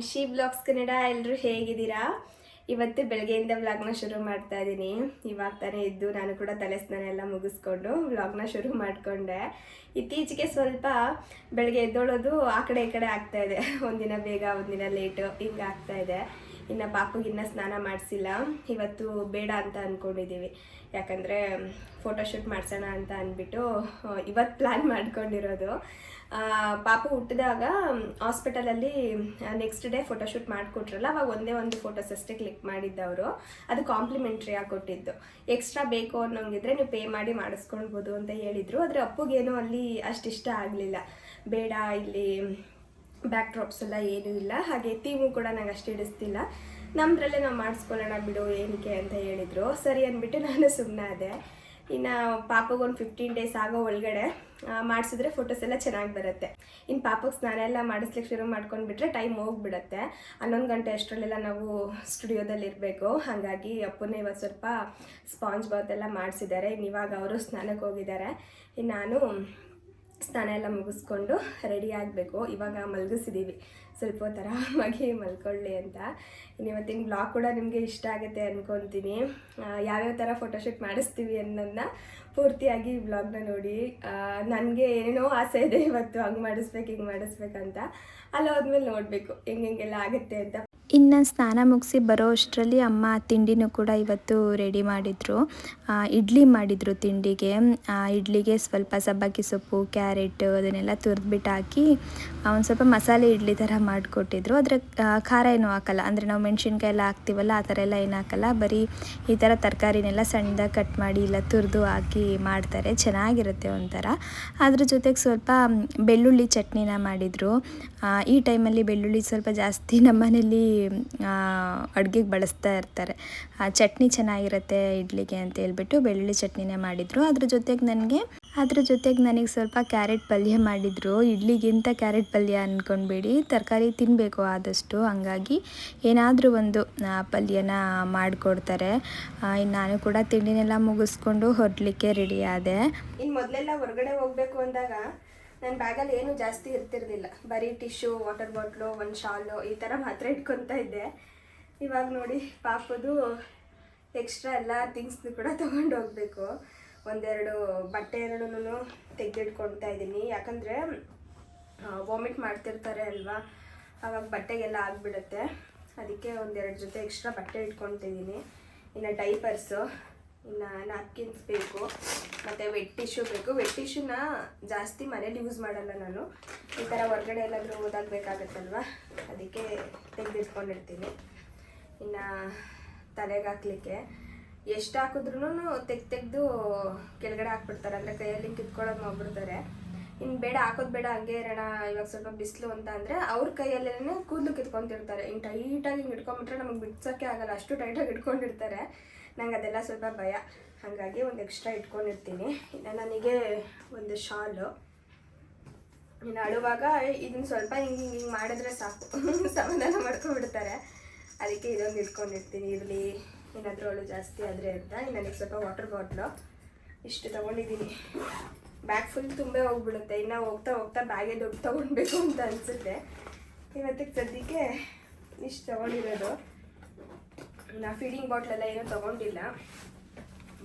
ಖುಷಿ ಬ್ಲಾಗ್ಸ್ ಕನ್ನಡ ಎಲ್ಲರೂ ಹೇಗಿದ್ದೀರಾ? ಇವತ್ತು ಬೆಳಗ್ಗೆಯಿಂದ ವ್ಲಾಗ್ನ ಶುರು ಮಾಡ್ತಾ ಇದ್ದೀನಿ ಇವಾಗ ತಾನೇ ಇದ್ದು ನಾನು ಕೂಡ ತಲೆ ಸ್ನಾನ ಎಲ್ಲ ಮುಗಿಸ್ಕೊಂಡು ವ್ಲಾಗ್ನ ಶುರು ಮಾಡಿಕೊಂಡೆ. ಇತ್ತೀಚೆಗೆ ಸ್ವಲ್ಪ ಬೆಳಗ್ಗೆ ಎದ್ದೋಳೋದು ಆ ಕಡೆ ಈ ಕಡೆ ಆಗ್ತಾ ಇದೆ. ಒಂದಿನ ಬೇಗ, ಒಂದಿನ ಲೇಟು ಹಿಂಗೆ ಆಗ್ತಾ ಇದೆ. ಇನ್ನು ಇನ್ನೂ ಸ್ನಾನ ಮಾಡಿಸಿಲ್ಲ. ಇವತ್ತು ಬೇಡ ಅಂತ ಅಂದ್ಕೊಂಡಿದ್ದೀವಿ ಯಾಕಂದರೆ ಫೋಟೋಶೂಟ್ ಮಾಡಿಸೋಣ ಅಂತ ಅಂದ್ಬಿಟ್ಟು ಇವತ್ತು ಪ್ಲ್ಯಾನ್ ಮಾಡ್ಕೊಂಡಿರೋದು. ಪಾಪು ಹುಟ್ಟಿದಾಗ ಹಾಸ್ಪಿಟಲಲ್ಲಿ ನೆಕ್ಸ್ಟ್ ಡೇ ಫೋಟೋಶೂಟ್ ಮಾಡಿಕೊಟ್ರಲ್ಲ, ಅವಾಗ ಒಂದೇ ಒಂದು ಫೋಟೋಸ್ ಅಷ್ಟೇ ಕ್ಲಿಕ್ ಮಾಡಿದ್ದವರು. ಅದು ಕಾಂಪ್ಲಿಮೆಂಟ್ರಿ ಆಗಿ ಕೊಟ್ಟಿದ್ದು. ಎಕ್ಸ್ಟ್ರಾ ಬೇಕು ಅನ್ನೋಂಗಿದ್ರೆ ನೀವು ಪೇ ಮಾಡಿ ಮಾಡಿಸ್ಕೊಳ್ಬೋದು ಅಂತ ಹೇಳಿದರು. ಆದರೆ ಅಪ್ಪುಗೇನೋ ಅಲ್ಲಿ ಅಷ್ಟಿಷ್ಟ ಆಗಲಿಲ್ಲ. ಬೇಡ, ಇಲ್ಲಿ ಬ್ಯಾಕ್ ಡ್ರಾಪ್ಸ್ ಎಲ್ಲ ಏನೂ ಇಲ್ಲ. ಹಾಗೆ ತೀಮು ಕೂಡ ನಂಗೆ ಅಷ್ಟು ಹಿಡಿಸ್ತಿಲ್ಲ. ನಮ್ಮದ್ರಲ್ಲೇ ನಾವು ಮಾಡಿಸ್ಕೊಳ್ಳೋಣ ಬಿಡು, ಏನಕ್ಕೆ ಅಂತ ಹೇಳಿದರು. ಸರಿ ಅಂದ್ಬಿಟ್ಟು ನಾನು ಸುಮ್ಮನೆ ಅದೇ ಇನ್ನು ಪಾಪಗೊಂದು ಫಿಫ್ಟೀನ್ ಡೇಸ್ ಆಗೋ ಒಳಗಡೆ ಮಾಡಿಸಿದ್ರೆ ಫೋಟೋಸ್ ಎಲ್ಲ ಚೆನ್ನಾಗಿ ಬರುತ್ತೆ. ಇನ್ನು ಪಾಪಕ್ಕೆ ಸ್ನಾನ ಎಲ್ಲ ಮಾಡಿಸ್ಲಿಕ್ಕೆ ಶುರು ಮಾಡ್ಕೊಂಡ್ಬಿಟ್ರೆ ಟೈಮ್ ಹೋಗ್ಬಿಡುತ್ತೆ. ಹನ್ನೊಂದು ಗಂಟೆ ಅಷ್ಟರಲ್ಲೆಲ್ಲ ನಾವು ಸ್ಟುಡಿಯೋದಲ್ಲಿ ಇರಬೇಕು. ಹಾಗಾಗಿ ಅಪ್ಪನೇ ಇವತ್ತು ಸ್ವಲ್ಪ ಸ್ಪಾಂಜ್ ಬಾತ್ ಎಲ್ಲ ಮಾಡಿಸಿದ್ದಾರೆ. ಇನ್ನು ಇವಾಗ ಅವರು ಸ್ನಾನಕ್ಕೆ ಹೋಗಿದ್ದಾರೆ. ಇನ್ನು ನಾನು ಸ್ನಾನ ಎಲ್ಲ ಮುಗಿಸ್ಕೊಂಡು ರೆಡಿ ಆಗಬೇಕು. ಇವಾಗ ಮಲಗಿಸಿದ್ದೀವಿ ಸ್ವಲ್ಪ ಹೊತ್ತು ಆರಾಮಾಗಿ ಮಲ್ಕೊಳ್ಳಿ ಅಂತ. ಇವತ್ತಿನ ಬ್ಲಾಗ್ ಕೂಡ ನಿಮಗೆ ಇಷ್ಟ ಆಗುತ್ತೆ ಅಂದ್ಕೊತೀನಿ ಯಾವ್ಯಾವ ಥರ ಫೋಟೋಶೂಟ್ ಮಾಡಿಸ್ತೀವಿ ಅನ್ನೋದನ್ನ ಪೂರ್ತಿಯಾಗಿ ಬ್ಲಾಗ್ನ ನೋಡಿ. ನನಗೆ ಏನೇನೋ ಆಸೆ ಇದೆ ಇವತ್ತು, ಹಂಗೆ ಮಾಡಿಸ್ಬೇಕು, ಹಿಂಗೆ ಮಾಡಿಸ್ಬೇಕಂತ ಅಲ್ಲಿ ಹೋದ್ಮೇಲೆ ನೋಡಬೇಕು ಹೆಂಗೆ ಹೆಂಗೆಲ್ಲ ಆಗುತ್ತೆ ಅಂತ. ಇನ್ನು ಸ್ನಾನ ಮುಗಿಸಿ ಬರೋ ಅಷ್ಟರಲ್ಲಿ ಅಮ್ಮ ತಿಂಡಿನೂ ಕೂಡ ಇವತ್ತು ರೆಡಿ ಮಾಡಿದರು. ಇಡ್ಲಿ ಮಾಡಿದರು ತಿಂಡಿಗೆ. ಇಡ್ಲಿಗೆ ಸ್ವಲ್ಪ ಸಬ್ಬಕ್ಕಿ ಸೊಪ್ಪು, ಕ್ಯಾರೆಟ್ ಅದನ್ನೆಲ್ಲ ತುರಿದ್ಬಿಟ್ಟು ಹಾಕಿ ಒಂದು ಸ್ವಲ್ಪ ಮಸಾಲೆ ಇಡ್ಲಿ ಥರ ಮಾಡಿಕೊಟ್ಟಿದ್ರು. ಅದರ ಖಾರ ಏನೂ ಹಾಕಲ್ಲ. ಅಂದರೆ ನಾವು ಮೆಣಸಿನ್ಕಾಯಿ ಎಲ್ಲ ಹಾಕ್ತೀವಲ್ಲ, ಆ ಥರ ಎಲ್ಲ ಏನು ಹಾಕಲ್ಲ. ಬರೀ ಈ ಥರ ತರಕಾರಿನೆಲ್ಲ ಸಣ್ಣದಾಗಿ ಕಟ್ ಮಾಡಿ ಇಲ್ಲ ತುರಿದು ಹಾಕಿ ಮಾಡ್ತಾರೆ. ಚೆನ್ನಾಗಿರುತ್ತೆ ಒಂಥರ. ಅದ್ರ ಜೊತೆಗೆ ಸ್ವಲ್ಪ ಬೆಳ್ಳುಳ್ಳಿ ಚಟ್ನಿನ ಮಾಡಿದರು. ಈ ಟೈಮಲ್ಲಿ ಬೆಳ್ಳುಳ್ಳಿ ಸ್ವಲ್ಪ ಜಾಸ್ತಿ ನಮ್ಮನೇಲಿ ಅಡುಗೆಗೆ ಬಳಸ್ತಾ ಇರ್ತಾರೆ. ಚಟ್ನಿ ಚೆನ್ನಾಗಿರುತ್ತೆ ಇಡ್ಲಿಗೆ ಅಂತ ಹೇಳ್ಬಿಟ್ಟು ಬೆಳ್ಳುಳ್ಳಿ ಚಟ್ನಿನೇ ಮಾಡಿದರು. ಅದ್ರ ಜೊತೆಗೆ ನನಗೆ ಅದ್ರ ಜೊತೆಗೆ ನನಗೆ ಸ್ವಲ್ಪ ಕ್ಯಾರೆಟ್ ಪಲ್ಯ ಮಾಡಿದರು. ಇಡ್ಲಿಗಿಂತ ಕ್ಯಾರೆಟ್ ಪಲ್ಯ ಅಂದ್ಕೊಂಡ್ಬೇಡಿ ತರಕಾರಿ ತಿನ್ನಬೇಕು ಆದಷ್ಟು. ಹಂಗಾಗಿ ಏನಾದರೂ ಒಂದು ಪಲ್ಯನ ಮಾಡಿಕೊಡ್ತಾರೆ. ಇನ್ನು ನಾನು ಕೂಡ ತಿಂಡಿನೆಲ್ಲ ಮುಗಿಸ್ಕೊಂಡು ಹೊರಡಲಿಕ್ಕೆ ರೆಡಿ ಆದೆ. ಇನ್ನು ಮೊದಲೆಲ್ಲ ಹೊರಗಡೆ ಹೋಗಬೇಕು ಅಂದಾಗ ನನ್ನ ಬ್ಯಾಗಲ್ಲಿ ಏನೂ ಜಾಸ್ತಿ ಇರ್ತಿರ್ಲಿಲ್ಲ. ಬರೀ ಟಿಶ್ಯೂ ವಾಟರ್ ಬಾಟ್ಲು ಒಂದು ಶಾಲು, ಈ ಥರ ಮಾತ್ರ ಇಟ್ಕೊತಾ ಇದ್ದೆ. ಇವಾಗ ನೋಡಿ ಪಾಪದು ಎಕ್ಸ್ಟ್ರಾ ಎಲ್ಲ ಥಿಂಗ್ಸ್ನು ಕೂಡ ತೊಗೊಂಡು ಹೋಗಬೇಕು. ಒಂದೆರಡು ಬಟ್ಟೆ ಎರಡೂ ತೆಗೆದಿಟ್ಕೊಳ್ತಾ ಇದ್ದೀನಿ. ಯಾಕಂದರೆ ವಾಮಿಟ್ ಮಾಡ್ತಿರ್ತಾರೆ ಅಲ್ವಾ? ಆವಾಗ ಬಟ್ಟೆಗೆಲ್ಲ ಆಗಿಬಿಡುತ್ತೆ. ಅದಕ್ಕೆ ಒಂದೆರಡು ಜೊತೆ ಎಕ್ಸ್ಟ್ರಾ ಬಟ್ಟೆ ಇಟ್ಕೊತಿದ್ದೀನಿ ಇನ್ನು ಡೈಪರ್ಸು ಇನ್ನು ನ್ಯಾಪ್ಕಿನ್ಸ್ ಬೇಕು. ಮತ್ತು ವೆಟ್ ಟಿಶ್ಯೂ ಬೇಕು. ವೆಟ್ ಟಿಶ್ಯೂನ ಜಾಸ್ತಿ ಮನೇಲಿ ಯೂಸ್ ಮಾಡಲ್ಲ ನಾನು. ಈ ಥರ ಹೊರಗಡೆ ಎಲ್ಲಾದರೂ ಹೋದಾಗ ಬೇಕಾಗತ್ತಲ್ವ? ಅದಕ್ಕೆ ತೆಗೆದಿಟ್ಕೊಂಡಿರ್ತೀನಿ. ಇನ್ನು ತಲೆಗೆ ಹಾಕ್ಲಿಕ್ಕೆ. ಎಷ್ಟು ಹಾಕಿದ್ರೂ ತೆಗ್ದು ತೆಗೆದು ಕೆಳಗಡೆ ಹಾಕ್ಬಿಡ್ತಾರೆ. ಅಂದರೆ ಕೈಯಲ್ಲಿ ಕಿತ್ಕೊಳ್ಳೋದು ಮಾಡ್ಬಿಡ್ತಾರೆ. ಇನ್ನು ಬೇಡ, ಹಾಕೋದು ಬೇಡ, ಹಂಗೆ ಇರೋಣ, ಇವಾಗ ಸ್ವಲ್ಪ ಬಿಸಿಲು ಅಂತ ಅಂದರೆ ಅವ್ರ ಕೈಯಲ್ಲೇ ಕೂದಲು ಕಿತ್ಕೊಂಡಿರ್ತಾರೆ ಹಿಂಗೆ ಟೈಟಾಗಿ ಹಿಂಗೆ ಇಟ್ಕೊಂಡ್ಬಿಟ್ರೆ ನಮಗೆ ಬಿಡ್ಸೋಕ್ಕೆ ಆಗಲ್ಲ. ಅಷ್ಟು ಟೈಟಾಗಿ ಇಟ್ಕೊಂಡಿರ್ತಾರೆ ನಂಗೆ ಅದೆಲ್ಲ ಸ್ವಲ್ಪ ಭಯ. ಹಾಗಾಗಿ ಒಂದು ಎಕ್ಸ್ಟ್ರಾ ಇಟ್ಕೊಂಡಿರ್ತೀನಿ. ಇನ್ನು ನನಗೆ ಒಂದು ಶಾಲು. ಇನ್ನು ಅಳುವಾಗ ಇದನ್ನ ಸ್ವಲ್ಪ ಹಿಂಗೆ ಹಿಂಗೆ ಹಿಂಗೆ ಮಾಡಿದ್ರೆ ಸಾಕು. ಸಮಾಧಾನ ಮಾಡ್ಕೊಂಡ್ಬಿಡ್ತಾರೆ. ಅದಕ್ಕೆ ಇದೊಂದು ಇಟ್ಕೊಂಡಿರ್ತೀನಿ. ಇರಲಿ. ಏನಾದರೂ ಅವಳು ಜಾಸ್ತಿ ಆದರೆ ಅಂತ. ನನಗೆ ಸ್ವಲ್ಪ ವಾಟರ್ ಬಾಟ್ಲು ಇಷ್ಟು ತೊಗೊಂಡಿದ್ದೀನಿ. ಬ್ಯಾಗ್ ಫುಲ್ ತುಂಬೇ ಹೋಗ್ಬಿಡುತ್ತೆ. ಇನ್ನು ಹೋಗ್ತಾ ಹೋಗ್ತಾ ಬ್ಯಾಗೇ ದುಡ್ಡು ತೊಗೊಳ್ಬೇಕು ಅಂತ ಅನಿಸುತ್ತೆ. ಇವತ್ತಿಗೆ ಸದ್ಯಕ್ಕೆ ಇಷ್ಟು ತೊಗೊಂಡಿರೋದು. ನಾ ಫೀಡಿಂಗ್ ಬಾಟ್ಲೆಲ್ಲ ಏನೂ ತೊಗೊಂಡಿಲ್ಲ.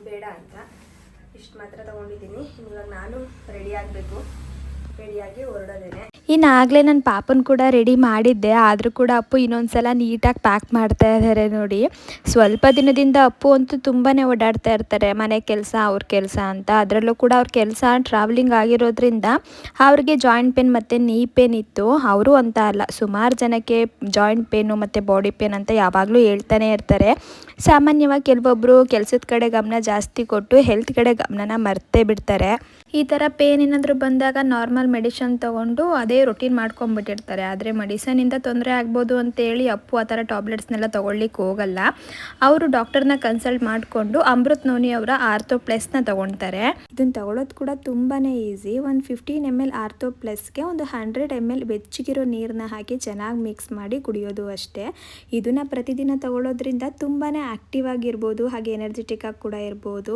ಬೇಡ ಅಂತ. ಇಷ್ಟು ಮಾತ್ರ ತೊಗೊಂಡಿದ್ದೀನಿ. ಇವಾಗ ನಾನು ರೆಡಿ ಆಗಬೇಕು. ರೆಡಿಯಾಗಿ ಹೊರಡೋದೇನೆ. ಇನ್ನು ಆಗಲೇ ನನ್ನ ಪಾಪನ ಕೂಡ ರೆಡಿ ಮಾಡಿದ್ದೆ. ಆದರೂ ಕೂಡ ಅಪ್ಪು ಇನ್ನೊಂದ್ಸಲ ನೀಟಾಗಿ ಪ್ಯಾಕ್ ಮಾಡ್ತಾ ಇದ್ದಾರೆ ನೋಡಿ. ಸ್ವಲ್ಪ ದಿನದಿಂದ ಅಪ್ಪು ಅಂತೂ ತುಂಬಾ ಓಡಾಡ್ತಾ ಇರ್ತಾರೆ. ಮನೆ ಕೆಲಸ, ಅವ್ರ ಕೆಲಸ ಅಂತ. ಅದರಲ್ಲೂ ಕೂಡ ಅವ್ರ ಕೆಲಸ ಟ್ರಾವೆಲಿಂಗ್ ಆಗಿರೋದ್ರಿಂದ ಅವ್ರಿಗೆ ಜಾಯಿಂಟ್ ಪೇನ್ ಮತ್ತು ನೀ ಪೇನ್ ಇತ್ತು. ಅವರು ಅಂತ ಅಲ್ಲ, ಸುಮಾರು ಜನಕ್ಕೆ ಜಾಯಿಂಟ್ ಪೇನು ಮತ್ತು ಬಾಡಿ ಪೇನ್ ಅಂತ ಯಾವಾಗಲೂ ಹೇಳ್ತಾನೆ ಇರ್ತಾರೆ. ಸಾಮಾನ್ಯವಾಗಿ ಕೆಲವೊಬ್ಬರು ಕೆಲಸದ ಕಡೆ ಗಮನ ಜಾಸ್ತಿ ಕೊಟ್ಟು ಹೆಲ್ತ್ ಕಡೆ ಗಮನನ ಮರ್ತೇ ಬಿಡ್ತಾರೆ. ಈ ಥರ ಪೇನ್ ಏನಾದರೂ ಬಂದಾಗ ನಾರ್ಮಲ್ ಮೆಡಿಷನ್ ತೊಗೊಂಡು ಅದೇ ರೊಟೀನ್ ಮಾಡ್ಕೊಂಡ್ಬಿಟ್ಟಿರ್ತಾರೆ. ಆದರೆ ಮೆಡಿಸನಿಂದ ತೊಂದರೆ ಆಗ್ಬೋದು ಅಂತೇಳಿ ಅಪ್ಪು ಆ ಥರ ಟ್ಯಾಬ್ಲೆಟ್ಸ್ನೆಲ್ಲ ತೊಗೊಳ್ಲಿಕ್ಕೆ ಹೋಗಲ್ಲ. ಅವರು ಡಾಕ್ಟರ್ನ ಕನ್ಸಲ್ಟ್ ಮಾಡಿಕೊಂಡು ಅಮೃತ್ ನೋನಿ ಅವರ ಆರ್ಥೋ ಪ್ಲಸ್ನ ತೊಗೊಳ್ತಾರೆ ಇದನ್ನು ತಗೊಳ್ಳೋದು ಕೂಡ ತುಂಬಾ ಈಸಿ ಒಂದು ಫಿಫ್ಟೀನ್ ಎಂ ಎಲ್ ಆರ್ಥೋ ಪ್ಲಸ್ಗೆ ಒಂದು ಹಂಡ್ರೆಡ್ ಎಂ ಎಲ್ ಬೆಚ್ಚಗಿರೋ ನೀರನ್ನ ಹಾಕಿ ಚೆನ್ನಾಗಿ ಮಿಕ್ಸ್ ಮಾಡಿ ಕುಡಿಯೋದು ಅಷ್ಟೇ. ಇದನ್ನು ಪ್ರತಿದಿನ ತಗೊಳ್ಳೋದ್ರಿಂದ ತುಂಬಾ ಆ್ಯಕ್ಟಿವ್ ಆಗಿರ್ಬೋದು, ಹಾಗೆ ಎನರ್ಜೆಟಿಕ್ ಆಗಿ ಕೂಡ ಇರ್ಬೋದು.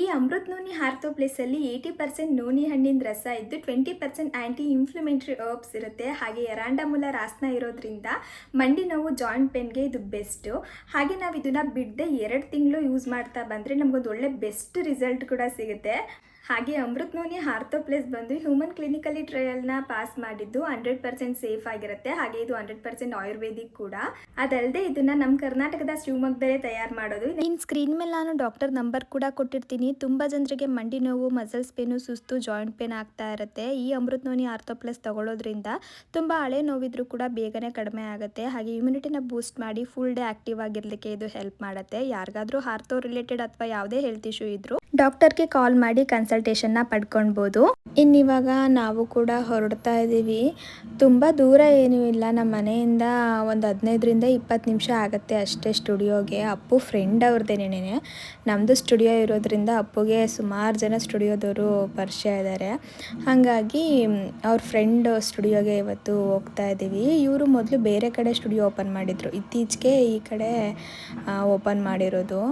ಈ ಅಮೃತ್ ನೋನಿ ಹಾರ್ತೋ ಪ್ಲೇಸಲ್ಲಿ ಏಯ್ಟಿ ಪರ್ಸೆಂಟ್ ನೋನಿ ಹಣ್ಣಿನ ರಸ ಇದ್ದು twenty percent anti inflammatory herbs ಇರುತ್ತೆ. ಹಾಗೆ ಎರಾಂಡಮುಲ ರಾಸ್ನ ಇರೋದ್ರಿಂದ ಮಂಡಿ ನೋವು ಜಾಯಿಂಟ್ ಪೇನ್ಗೆ ಇದು ಬೆಸ್ಟು ಹಾಗೆ ನಾವು ಇದನ್ನು ಬಿಡದೆ ಎರಡು ತಿಂಗಳು ಯೂಸ್ ಮಾಡ್ತಾ ಬಂದರೆ ನಮಗೊಂದು ಒಳ್ಳೆ ಬೆಸ್ಟ್ ರಿಸಲ್ಟ್ ಕೂಡ ಸಿಗುತ್ತೆ. ಹಾಗೆ ಅಮೃತ್ ನೋನಿ ಹಾರ್ತೋ ಪ್ಲೇಸ್ ಬಂದು ಹ್ಯೂಮನ್ ಕ್ಲಿನಿಕಲಿ ಟ್ರಯಲ್ನ ಪಾಸ್ ಮಾಡಿದ್ದು ಹಂಡ್ರೆಡ್ ಪರ್ಸೆಂಟ್ ಸೇಫ್ ಆಗಿರುತ್ತೆ. ಹಾಗೆ ಇದು ಹಂಡ್ರೆಡ್ ಪರ್ಸೆಂಟ್ ಆಯುರ್ವೇದಿಕ್ ಕೂಡ. ಅದಲ್ಲದೆ ಇದನ್ನ ನಮ್ಮ ಕರ್ನಾಟಕದ ಶಿವಮೊಗ್ಗದಲ್ಲೇ ತಯಾರು ಮಾಡೋದು. ಇನ್ನು ಸ್ಕ್ರೀನ್ ಮೇಲೆ ನಾನು ಡಾಕ್ಟರ್ ನಂಬರ್ ಕೂಡ ಕೊಟ್ಟಿರ್ತೀನಿ. ತುಂಬಾ ಜನರಿಗೆ ಮಂಡಿ ನೋವು ಮಸಲ್ಸ್ ಪೇನು ಸುಸ್ತು ಜಾಯಿಂಟ್ ಪೇನ್ ಆಗ್ತಾ ಇರುತ್ತೆ. ಈ ಅಮೃತ್ ನೋನಿ ಆರ್ಥೋ ಪ್ಲಸ್ ತಗೊಳ್ಳೋದ್ರಿಂದ ತುಂಬಾ ಹಳೆ ನೋವಿದ್ರೂ ಕೂಡ ಬೇಗನೆ ಕಡಿಮೆ ಆಗುತ್ತೆ. ಹಾಗೆ ಇಮ್ಯುನಿಟಿನ ಬೂಸ್ಟ್ ಮಾಡಿ ಫುಲ್ ಡೇ ಆಕ್ಟಿವ್ ಆಗಿರ್ಲಿಕ್ಕೆ ಇದು ಹೆಲ್ಪ್ ಮಾಡುತ್ತೆ. ಯಾರಿಗಾದ್ರೂ ಹಾರ್ಥೋ ರಿಲೇಟೆಡ್ ಅಥವಾ ಯಾವುದೇ ಹೆಲ್ತ್ ಇಶ್ಯೂ ಇದ್ರೂ ಡಾಕ್ಟರ್ಗೆ ಕಾಲ್ ಮಾಡಿ ಕನ್ಸಲ್ಟೇಷನ್ನ ಪಡ್ಕೊಳ್ಬೋದು. ಇನ್ನಿವಾಗ ನಾವು ಕೂಡ ಹೊರಡ್ತಾ ಇದ್ದೀವಿ ತುಂಬ ದೂರ ಏನೂ ಇಲ್ಲ. ನಮ್ಮ ಮನೆಯಿಂದ ಒಂದು ಹದಿನೈದರಿಂದ ಇಪ್ಪತ್ತು ನಿಮಿಷ ಆಗುತ್ತೆ ಅಷ್ಟೇ ಸ್ಟುಡಿಯೋಗೆ. ಅಪ್ಪು ಫ್ರೆಂಡ್ ಅವ್ರದ್ದೇನೇನೆ ನಮ್ಮದು ಸ್ಟುಡಿಯೋ ಇರೋದ್ರಿಂದ ಅಪ್ಪುಗೆ ಸುಮಾರು ಜನ ಸ್ಟುಡಿಯೋದವರು ಪರಿಚಯ ಇದ್ದಾರೆ ಹಾಗಾಗಿ ಅವ್ರ ಫ್ರೆಂಡ್ ಸ್ಟುಡಿಯೋಗೆ ಇವತ್ತು ಹೋಗ್ತಾ ಇದ್ದೀವಿ ಇವರು ಮೊದಲು ಬೇರೆ ಕಡೆ ಸ್ಟುಡಿಯೋ ಓಪನ್ ಮಾಡಿದರು. ಇತ್ತೀಚೆಗೆ ಈ ಕಡೆ ಓಪನ್ ಮಾಡಿರೋದು.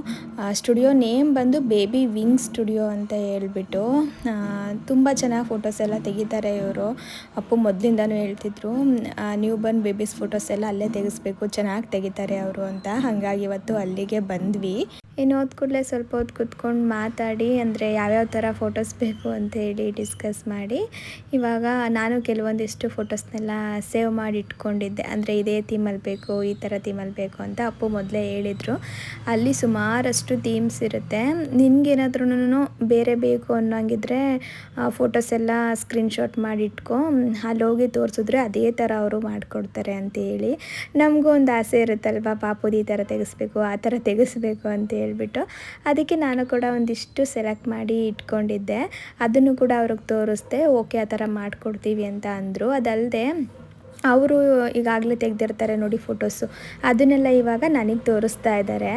ಸ್ಟುಡಿಯೋ ನೇಮ್ ಬಂದು ಬೇಬಿ ವಿಂಗ್ ಸ್ಟುಡಿಯೋ ಅಂತ ಹೇಳ್ಬಿಟ್ಟು ತುಂಬ ಚೆನ್ನಾಗಿ ಫೋಟೋಸ್ ಎಲ್ಲ ತೆಗಿತಾರೆ ಇವರು. ಅಪ್ಪು ಮೊದಲಿಂದನೂ ಹೇಳ್ತಿದ್ರು ನ್ಯೂ ಬರ್ನ್ ಬೇಬೀಸ್ ಫೋಟೋಸ್ ಎಲ್ಲ ಅಲ್ಲೇ ತೆಗೆಸ್ಬೇಕು, ಚೆನ್ನಾಗಿ ತೆಗಿತಾರೆ ಅವರು ಅಂತ. ಹಾಗಾಗಿ ಇವತ್ತು ಅಲ್ಲಿಗೆ ಬಂದ್ವಿ. ಇನ್ನು ಹೋದ ಕೂಡಲೇ ಸ್ವಲ್ಪ ಹೊತ್ತು ಕುತ್ಕೊಂಡು ಮಾತಾಡಿ, ಅಂದರೆ ಯಾವ್ಯಾವ ಥರ ಫೋಟೋಸ್ ಬೇಕು ಅಂತ ಹೇಳಿ ಡಿಸ್ಕಸ್ ಮಾಡಿ. ಇವಾಗ ನಾನು ಕೆಲವೊಂದಿಷ್ಟು ಫೋಟೋಸ್ನೆಲ್ಲ ಸೇವ್ ಮಾಡಿ ಇಟ್ಕೊಂಡಿದ್ದೆ. ಅಂದರೆ ಇದೇ ಥೀಮಲ್ಲಿ ಬೇಕು, ಈ ಥರ ಥೀಮಲ್ಲಿ ಬೇಕು ಅಂತ ಅಪ್ಪು ಮೊದಲೇ ಹೇಳಿದರು. ಅಲ್ಲಿ ಸುಮಾರಷ್ಟು ಥೀಮ್ಸ್ ಇರುತ್ತೆ. ನಿನಗೇನಾದ್ರೂ ಬೇರೆ ಬೇಕು ಅನ್ನೋಂಗಿದ್ರೆ ಫೋಟೋಸ್ ಎಲ್ಲ ಸ್ಕ್ರೀನ್ಶಾಟ್ ಮಾಡಿ ಇಟ್ಕೊ ಅಲ್ಲಿ ಹೋಗಿ ತೋರಿಸಿದ್ರೆ ಅದೇ ಥರ ಅವರು ಮಾಡಿಕೊಡ್ತಾರೆ ಅಂತ ಹೇಳಿ. ನಮಗೂ ಒಂದು ಆಸೆ ಇರುತ್ತಲ್ವ, ಪಾಪುದು ಈ ಥರ ತೆಗೆಸ್ಬೇಕು, ಆ ಥರ ತೆಗೆಸ್ಬೇಕು ಅಂತ ಹೇಳ್ಬಿಟ್ಟು. ಅದಕ್ಕೆ ನಾನು ಕೂಡ ಒಂದಿಷ್ಟು ಸೆಲೆಕ್ಟ್ ಮಾಡಿ ಇಟ್ಕೊಂಡಿದ್ದೆ. ಅದನ್ನು ಕೂಡ ಅವ್ರಿಗೆ ತೋರಿಸ್ದೆ, ಓಕೆ ಆ ಥರ ಮಾಡಿಕೊಡ್ತೀವಿ ಅಂತ ಅಂದರು. ಅದಲ್ಲದೆ ಅವರು ಈಗಾಗಲೇ ತೆಗೆದಿರ್ತಾರೆ ನೋಡಿ ಫೋಟೋಸು. ಅದನ್ನೆಲ್ಲ ಇವಾಗ ನನಗೆ ತೋರಿಸ್ತಾ ಇದ್ದಾರೆ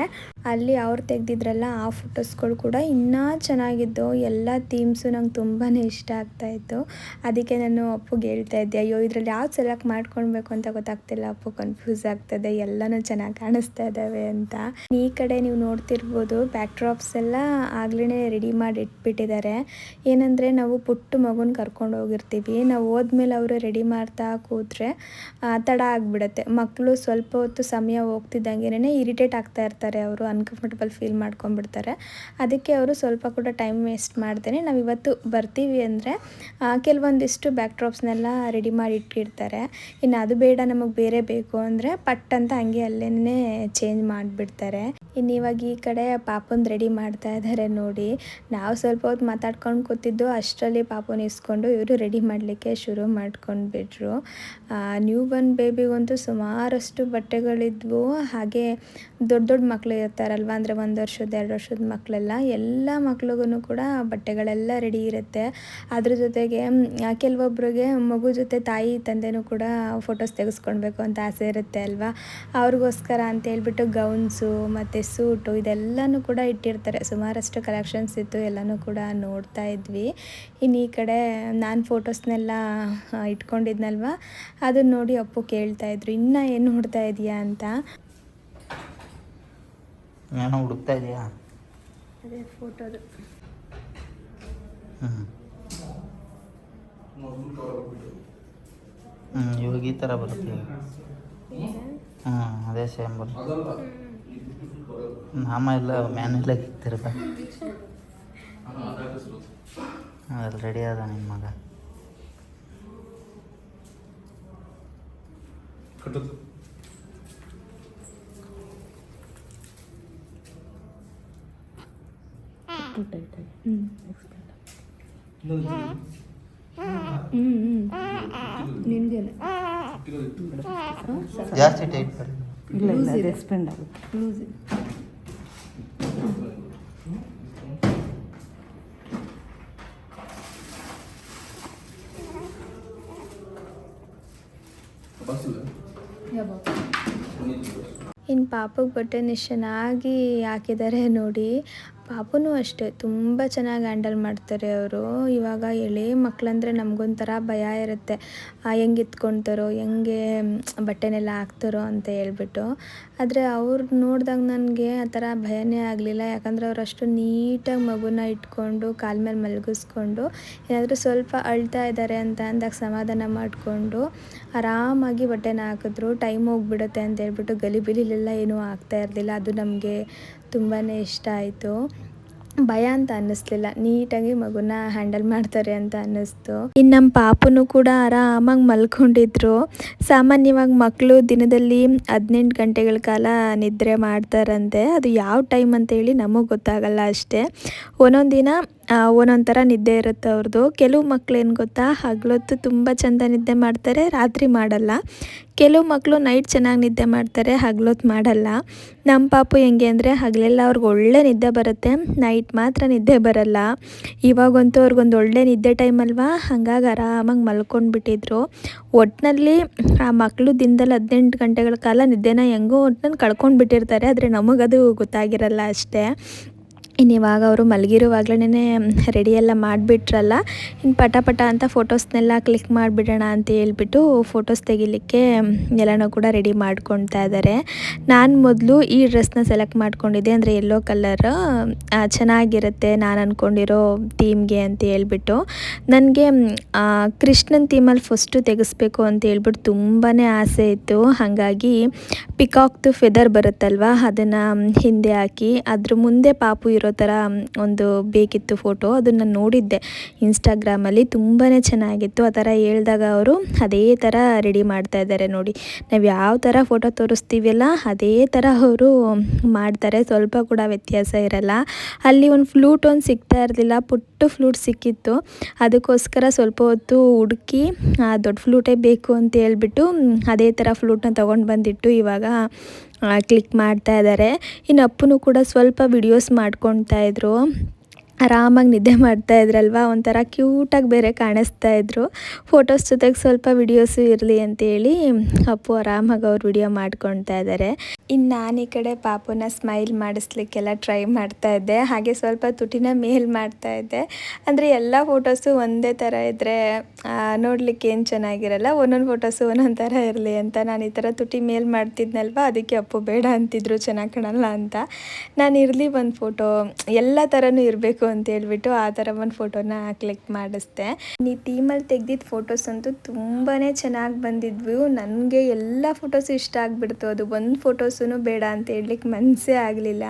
ಅಲ್ಲಿ ಅವ್ರು ತೆಗೆದಿದ್ರಲ್ಲ ಆ ಫೋಟೋಸ್ಗಳು ಕೂಡ ಇನ್ನೂ ಚೆನ್ನಾಗಿದ್ದು ಎಲ್ಲ ಥೀಮ್ಸು ನಂಗೆ ತುಂಬಾ ಇಷ್ಟ ಆಗ್ತಾಯಿತ್ತು ಅದಕ್ಕೆ ನಾನು ಅಪ್ಪುಗೆ ಹೇಳ್ತಾ ಇದ್ದೆ, ಅಯ್ಯೋ, ಇದರಲ್ಲಿ ಯಾವ್ದು ಸೆಲೆಕ್ಟ್ ಮಾಡ್ಕೊಳ್ಬೇಕು ಅಂತ ಗೊತ್ತಾಗ್ತಿಲ್ಲ ಅಪ್ಪು ಕನ್ಫ್ಯೂಸ್ ಆಗ್ತದೆ. ಎಲ್ಲನೂ ಚೆನ್ನಾಗಿ ಕಾಣಿಸ್ತಾ ಇದ್ದಾವೆ ಅಂತ. ಈ ಕಡೆ ನೀವು ನೋಡ್ತಿರ್ಬೋದು ಬ್ಯಾಕ್ ಡ್ರಾಪ್ಸ್ ಎಲ್ಲ ಆಗ್ಲೇ ರೆಡಿ ಮಾಡಿ ಇಟ್ಬಿಟ್ಟಿದ್ದಾರೆ ಏನಂದರೆ ನಾವು ಪುಟ್ಟು ಮಗುನ ಕರ್ಕೊಂಡು ಹೋಗಿರ್ತೀವಿ. ನಾವು ಹೋದ್ಮೇಲೆ ಅವರು ರೆಡಿ ಮಾಡ್ತಾ ಕೂತ್ರೆ ತಡ ಆಗಿಬಿಡುತ್ತೆ. ಮಕ್ಕಳು ಸ್ವಲ್ಪ ಹೊತ್ತು ಸಮಯ ಹೋಗ್ತಿದ್ದಂಗೆನೇ ಇರಿಟೇಟ್ ಆಗ್ತಾ ಇರ್ತಾರೆ ಅವರು ಅನ್ಕಂಫರ್ಟಬಲ್ ಫೀಲ್ ಮಾಡ್ಕೊಂಡ್ಬಿಡ್ತಾರೆ. ಅದಕ್ಕೆ ಅವರು ಸ್ವಲ್ಪ ಕೂಡ ಟೈಮ್ ವೇಸ್ಟ್ ಮಾಡ್ತೇನೆ ನಾವು ಇವತ್ತು ಬರ್ತೀವಿ ಅಂದರೆ ಕೆಲವೊಂದಿಷ್ಟು ಬ್ಯಾಕ್ ಡ್ರಾಪ್ಸ್ನೆಲ್ಲ ರೆಡಿ ಮಾಡಿ ಇಟ್ಟಿರ್ತಾರೆ. ಇನ್ನು ಅದು ಬೇಡ, ನಮಗೆ ಬೇರೆ ಬೇಕು ಅಂದರೆ ಪಟ್ ಅಂತ ಹಂಗೆ ಅಲ್ಲೇ ಚೇಂಜ್ ಮಾಡಿಬಿಡ್ತಾರೆ. ಇನ್ನು ಇವಾಗ ಈ ಕಡೆ ಪಾಪನ್ ರೆಡಿ ಮಾಡ್ತಾ ಇದ್ದಾರೆ ನೋಡಿ. ನಾವು ಸ್ವಲ್ಪ ಹೊತ್ತು ಮಾತಾಡ್ಕೊಂಡು ಕೂತಿದ್ದು ಅಷ್ಟರಲ್ಲಿ ಪಾಪನ ಇಸ್ಕೊಂಡು ಇವರು ರೆಡಿ ಮಾಡಲಿಕ್ಕೆ ಶುರು ಮಾಡ್ಕೊಂಡು ಬಿಟ್ರು ನ್ಯೂ ಬರ್ನ್ ಬೇಬಿಗಂತೂ ಸುಮಾರಷ್ಟು ಬಟ್ಟೆಗಳಿದ್ವು. ಹಾಗೆ ದೊಡ್ಡ ದೊಡ್ಡ ಮಕ್ಕಳು ಇರ್ತಾರಲ್ವ, ಅಂದರೆ ಒಂದು ವರ್ಷದ, ಎರಡು ವರ್ಷದ ಮಕ್ಕಳೆಲ್ಲ ಎಲ್ಲ ಮಕ್ಳಿಗೂ ಕೂಡ ಬಟ್ಟೆಗಳೆಲ್ಲ ರೆಡಿ ಇರುತ್ತೆ. ಅದ್ರ ಜೊತೆಗೆ ಕೆಲವೊಬ್ಬರಿಗೆ ಮಗು ಜೊತೆ ತಾಯಿ, ತಂದೆನೂ ಕೂಡ ಫೋಟೋಸ್ ತೆಗೆಸ್ಕೊಳ್ಬೇಕು ಅಂತ ಆಸೆ ಇರುತ್ತೆ ಅಲ್ವಾ? ಅವ್ರಿಗೋಸ್ಕರ ಅಂತ ಹೇಳ್ಬಿಟ್ಟು ಗೌನ್ಸು ಮತ್ತು ಸೂಟು ಇದೆಲ್ಲನೂ ಕೂಡ ಇಟ್ಟಿರ್ತಾರೆ. ಸುಮಾರಷ್ಟು ಕಲೆಕ್ಷನ್ಸ್ ಇತ್ತು, ಎಲ್ಲನೂ ಕೂಡ ನೋಡ್ತಾ ಇದ್ವಿ. ಇನ್ನು ಈ ಕಡೆ ನಾನು ಫೋಟೋಸ್ನೆಲ್ಲ ಇಟ್ಕೊಂಡಿದ್ನಲ್ವ? ಅದನ್ನ ನೋಡಿ ಅಪ್ಪು ಕೇಳ್ತಾ ಇದ್ರು ಇನ್ನ ಏನು ಹುಡ್ತಾ ಇದೀಯಾ ಅಂತ? ನಾನು ಹುಡುಕ್ತಾ ಇದೆಯಾ? ಅದೇ ಫೋಟೋದು. ಹ್ಞೂ ಇವಾಗ ಈ ಥರ ಬರುತ್ತೆ ಹ್ಞೂ ಅದೇ ಸೇಮ್ ಬರುತ್ತೆ. ನಾಮ ಎಲ್ಲ ಮ್ಯಾನೆಲ್ಲ ಇಕ್ತಿರ್ತ ಅದ್ರಲ್ಲಿ ರೆಡಿ ಅದ ನಿಮ್ಮ ಮಗ. ಜಾಸ್ತಿ ಟೈಟ್ ಬರಲ್ಲ ಇಲ್ಲ ಇಲ್ಲ ಅದು ಎಕ್ಸ್ಪೆಂಡ್ ಆಗುತ್ತೆ ಲೂಸ್ ಇನ್ನು ಪಾಪಗೆ ಬಟ್ಟೆನ ಎಷ್ಟು ಚೆನ್ನಾಗಿ ಹಾಕಿದ್ದಾರೆ ನೋಡಿ. ಪಾಪುನೂ ಅಷ್ಟೇ, ತುಂಬ ಚೆನ್ನಾಗಿ ಹ್ಯಾಂಡಲ್ ಮಾಡ್ತಾರೆ ಅವರು. ಇವಾಗ ಎಳೆ ಮಕ್ಕಳಂದ್ರೆ ನಮಗೊಂಥರ ಭಯ ಇರುತ್ತೆ. ಹೆಂಗೆ ಎತ್ಕೊಳ್ತಾರೋ ಹೆಂಗೆ ಬಟ್ಟೆನೆಲ್ಲ ಹಾಕ್ತಾರೋ ಅಂತ ಹೇಳ್ಬಿಟ್ಟು. ಆದರೆ ಅವ್ರು ನೋಡಿದಾಗ ನನಗೆ ಆ ಥರ ಭಯನೇ ಆಗಲಿಲ್ಲ. ಯಾಕಂದರೆ ಅವ್ರು ಅಷ್ಟು ನೀಟಾಗಿ ಮಗುನ ಇಟ್ಕೊಂಡು, ಕಾಲ ಮೇಲೆ ಮಲಗಿಸ್ಕೊಂಡು, ಏನಾದರೂ ಸ್ವಲ್ಪ ಅಳ್ತಾ ಇದ್ದಾರೆ ಅಂತ ಅಂದಾಗ ಸಮಾಧಾನ ಮಾಡಿಕೊಂಡು, ಆರಾಮಾಗಿ ಬಟ್ಟೆನ ಹಾಕಿದ್ರು. ಟೈಮ್ ಹೋಗ್ಬಿಡುತ್ತೆ ಅಂತ ಹೇಳ್ಬಿಟ್ಟು ಗಲಿಬಿಲಿಲೆಲ್ಲ ಏನೂ ಆಗ್ತಾ ಇರಲಿಲ್ಲ. ಅದು ನಮಗೆ ತುಂಬಾ ಇಷ್ಟ ಆಯಿತು. ಭಯ ಅಂತ ಅನ್ನಿಸ್ಲಿಲ್ಲ. ನೀಟಾಗಿ ಮಗುನ ಹ್ಯಾಂಡಲ್ ಮಾಡ್ತಾರೆ ಅಂತ ಅನ್ನಿಸ್ತು. ಇನ್ನು ನಮ್ಮ ಪಾಪುನು ಕೂಡ ಆರಾಮಾಗಿ ಮಲ್ಕೊಂಡಿದ್ರು. ಸಾಮಾನ್ಯವಾಗಿ ಮಕ್ಕಳು ದಿನದಲ್ಲಿ ಹದಿನೆಂಟು ಗಂಟೆಗಳ ಕಾಲ ನಿದ್ರೆ ಮಾಡ್ತಾರಂತೆ. ಅದು ಯಾವ ಟೈಮ್ ಅಂತ ಹೇಳಿ ನಮಗೆ ಗೊತ್ತಾಗಲ್ಲ ಅಷ್ಟೇ. ಒಂದೊಂದು ದಿನ ಆ, ಒಂದೊಂದು ಥರ ನಿದ್ದೆ ಇರುತ್ತೆ ಅವ್ರದ್ದು. ಕೆಲವು ಮಕ್ಳು ಏನು ಗೊತ್ತಾ ಹಗಲೊತ್ತು ತುಂಬ ಚೆಂದ ನಿದ್ದೆ ಮಾಡ್ತಾರೆ ರಾತ್ರಿ ಮಾಡಲ್ಲ. ಕೆಲವು ಮಕ್ಕಳು ನೈಟ್ ಚೆನ್ನಾಗಿ ನಿದ್ದೆ ಮಾಡ್ತಾರೆ ಹಗಲೊತ್ತು ಮಾಡಲ್ಲ. ನಮ್ಮ ಪಾಪು ಹೆಂಗೆ ಅಂದರೆ ಹಗಲೆಲ್ಲ ಅವ್ರಿಗೆ ಒಳ್ಳೆ ನಿದ್ದೆ ಬರುತ್ತೆ. ನೈಟ್ ಮಾತ್ರ ನಿದ್ದೆ ಬರಲ್ಲ. ಇವಾಗಂತೂ ಅವ್ರಿಗೊಂದು ಒಳ್ಳೆ ನಿದ್ದೆ ಟೈಮ್ ಅಲ್ವಾ? ಹಾಗಾಗಿ ಆರಾಮಾಗಿ ಮಲ್ಕೊಂಡ್ಬಿಟ್ಟಿದ್ರು. ಒಟ್ಟಿನಲ್ಲಿ ಆ ಮಕ್ಕಳು ದಿನದಲ್ಲಿ ಹದಿನೆಂಟು ಗಂಟೆಗಳ ಕಾಲ ನಿದ್ದೆನ ಹೆಂಗೋ ಒಟ್ಟಿನಲ್ಲಿ ಕಳ್ಕೊಂಡು ಬಿಟ್ಟಿರ್ತಾರೆ ಆದರೆ ನಮಗದು ಗೊತ್ತಾಗಿರಲ್ಲ ಅಷ್ಟೇ. ಇನ್ನು ಇವಾಗ ಅವರು ಮಲಗಿರುವಾಗ್ಲೇ ರೆಡಿಯೆಲ್ಲ ಮಾಡಿಬಿಟ್ರಲ್ಲ ಇನ್ನು ಪಟ ಪಟ ಅಂತ ಫೋಟೋಸ್ನೆಲ್ಲ ಕ್ಲಿಕ್ ಮಾಡಿಬಿಡೋಣ ಅಂತ ಹೇಳ್ಬಿಟ್ಟು ಫೋಟೋಸ್ ತೆಗಿಲಿಕ್ಕೆ ಎಲ್ಲನೂ ಕೂಡ ರೆಡಿ ಮಾಡ್ಕೊಳ್ತಾ ಇದ್ದಾರೆ ನಾನು ಮೊದಲು ಈ ಡ್ರೆಸ್ನ ಸೆಲೆಕ್ಟ್ ಮಾಡ್ಕೊಂಡಿದ್ದೆ, ಅಂದರೆ ಯೆಲ್ಲೋ ಕಲರ್ ಚೆನ್ನಾಗಿರುತ್ತೆ ನಾನು ಅಂದ್ಕೊಂಡಿರೋ ಥೀಮ್ಗೆ ಅಂತ ಹೇಳ್ಬಿಟ್ಟು. ನನಗೆ ಕೃಷ್ಣನ್ ಥೀಮಲ್ಲಿ ಫಸ್ಟು ತೆಗೆಸ್ಬೇಕು ಅಂತ ಹೇಳ್ಬಿಟ್ಟು ತುಂಬಾ ಆಸೆ ಇತ್ತು. ಹಾಗಾಗಿ ಪಿಕಾಕ್ದು ಫೆದರ್ ಬರುತ್ತಲ್ವ, ಅದನ್ನು ಹಿಂದೆ ಹಾಕಿ, ಅದ್ರ ಮುಂದೆ ಪಾಪು ಇರೋ ಥರ ಒಂದು ಬೇಕಿತ್ತು ಫೋಟೋ. ಅದನ್ನು ನೋಡಿದ್ದೆ. ಇನ್ಸ್ಟಾಗ್ರಾಮಲ್ಲಿ ತುಂಬಾ ಚೆನ್ನಾಗಿತ್ತು. ಆ ಥರ ಹೇಳಿದಾಗ ಅವರು ಅದೇ ಥರ ರೆಡಿ ಮಾಡ್ತಾ ಇದ್ದಾರೆ ನೋಡಿ. ನಾವು ಯಾವ ಥರ ಫೋಟೋ ತೋರಿಸ್ತೀವಲ್ಲ, ಅದೇ ಥರ ಅವರು ಮಾಡ್ತಾರೆ. ಸ್ವಲ್ಪ ಕೂಡ ವ್ಯತ್ಯಾಸ ಇರಲ್ಲ. ಅಲ್ಲಿ ಒಂದು ಫ್ಲೂಟ್ ಒಂದು ಸಿಗ್ತಾ ಇರಲಿಲ್ಲ. ಪುಟ್ಟು ಫ್ಲೂಟ್ ಸಿಕ್ಕಿತ್ತು. ಅದಕ್ಕೋಸ್ಕರ ಸ್ವಲ್ಪ ಹೊತ್ತು ಹುಡುಕಿ ದೊಡ್ಡ ಫ್ಲೂಟೇ ಬೇಕು ಅಂತ ಹೇಳ್ಬಿಟ್ಟು ಅದೇ ಥರ ಫ್ಲೂಟ್ನ ತೊಗೊಂಡು ಬಂದಿಟ್ಟು ಇವಾಗ ಕ್ಲಿಕ್ ಮಾಡ್ತಾ ಇದ್ದಾರೆ ಇನ್ನು ಅಪ್ಪನೂ ಕೂಡ ಸ್ವಲ್ಪ ವಿಡಿಯೋಸ್ ಮಾಡ್ಕೊಳ್ತಾ ಇದ್ರು. ಆರಾಮಾಗಿ ನಿದ್ದೆ ಮಾಡ್ತಾ ಇದ್ರಲ್ವ? ಒಂಥರ ಕ್ಯೂಟಾಗಿ ಬೇರೆ ಕಾಣಿಸ್ತಾ ಇದ್ರು. ಫೋಟೋಸ್ ಜೊತೆಗೆ ಸ್ವಲ್ಪ ವಿಡಿಯೋಸು ಇರಲಿ ಅಂತೇಳಿ ಅಪ್ಪು ಆರಾಮಾಗಿ ಅವ್ರು ವಿಡಿಯೋ ಮಾಡ್ಕೊಳ್ತಾ ಇದ್ದಾರೆ ಇನ್ನು ನಾನು ಈ ಕಡೆ ಪಾಪುನ ಸ್ಮೈಲ್ ಮಾಡಿಸ್ಲಿಕ್ಕೆಲ್ಲ ಟ್ರೈ ಮಾಡ್ತಾ ಇದ್ದೆ. ಹಾಗೆ ಸ್ವಲ್ಪ ತುಟಿನ ಮೇಲ್ ಮಾಡ್ತಾ ಇದ್ದೆ. ಅಂದರೆ ಎಲ್ಲ ಫೋಟೋಸು ಒಂದೇ ಥರ ಇದ್ದರೆ ನೋಡಲಿಕ್ಕೆ ಏನು ಚೆನ್ನಾಗಿರಲ್ಲ? ಒಂದೊಂದು ಫೋಟೋಸು ಒಂದೊಂದು ಥರ ಇರಲಿ ಅಂತ ನಾನು ಈ ಥರ ತುಟಿ ಮೇಲ್ ಮಾಡ್ತಿದ್ನಲ್ವ? ಅದಕ್ಕೆ ಅಪ್ಪು ಬೇಡ ಅಂತಿದ್ರು ಚೆನ್ನಾಗಿ ಕಾಣಲ್ಲ ಅಂತ. ನಾನು ಇರಲಿ ಒಂದು ಫೋಟೋ ಎಲ್ಲ ಥರನೂ ಇರಬೇಕು. ಅಂತ ಹೇಳ್ಬಿಟ್ಟು ಆ ಥರ ಒಂದು ಫೋಟೋನ ಕ್ಲಿಕ್ ಮಾಡಿಸ್ದೆ. ನೀ ಥೀಮಲ್ಲಿ ತೆಗ್ದಿದ್ದ ಫೋಟೋಸ್ ಅಂತೂ ತುಂಬಾ ಚೆನ್ನಾಗಿ ಬಂದಿದ್ವು. ನನಗೆ ಎಲ್ಲ ಫೋಟೋಸ್ ಇಷ್ಟ ಆಗಿಬಿಡ್ತು. ಅದು ಒಂದು ಫೋಟೋಸೂ ಬೇಡ ಅಂತ ಹೇಳಲಿಕ್ಕೆ ಮನಸ್ಸೇ ಆಗಲಿಲ್ಲ.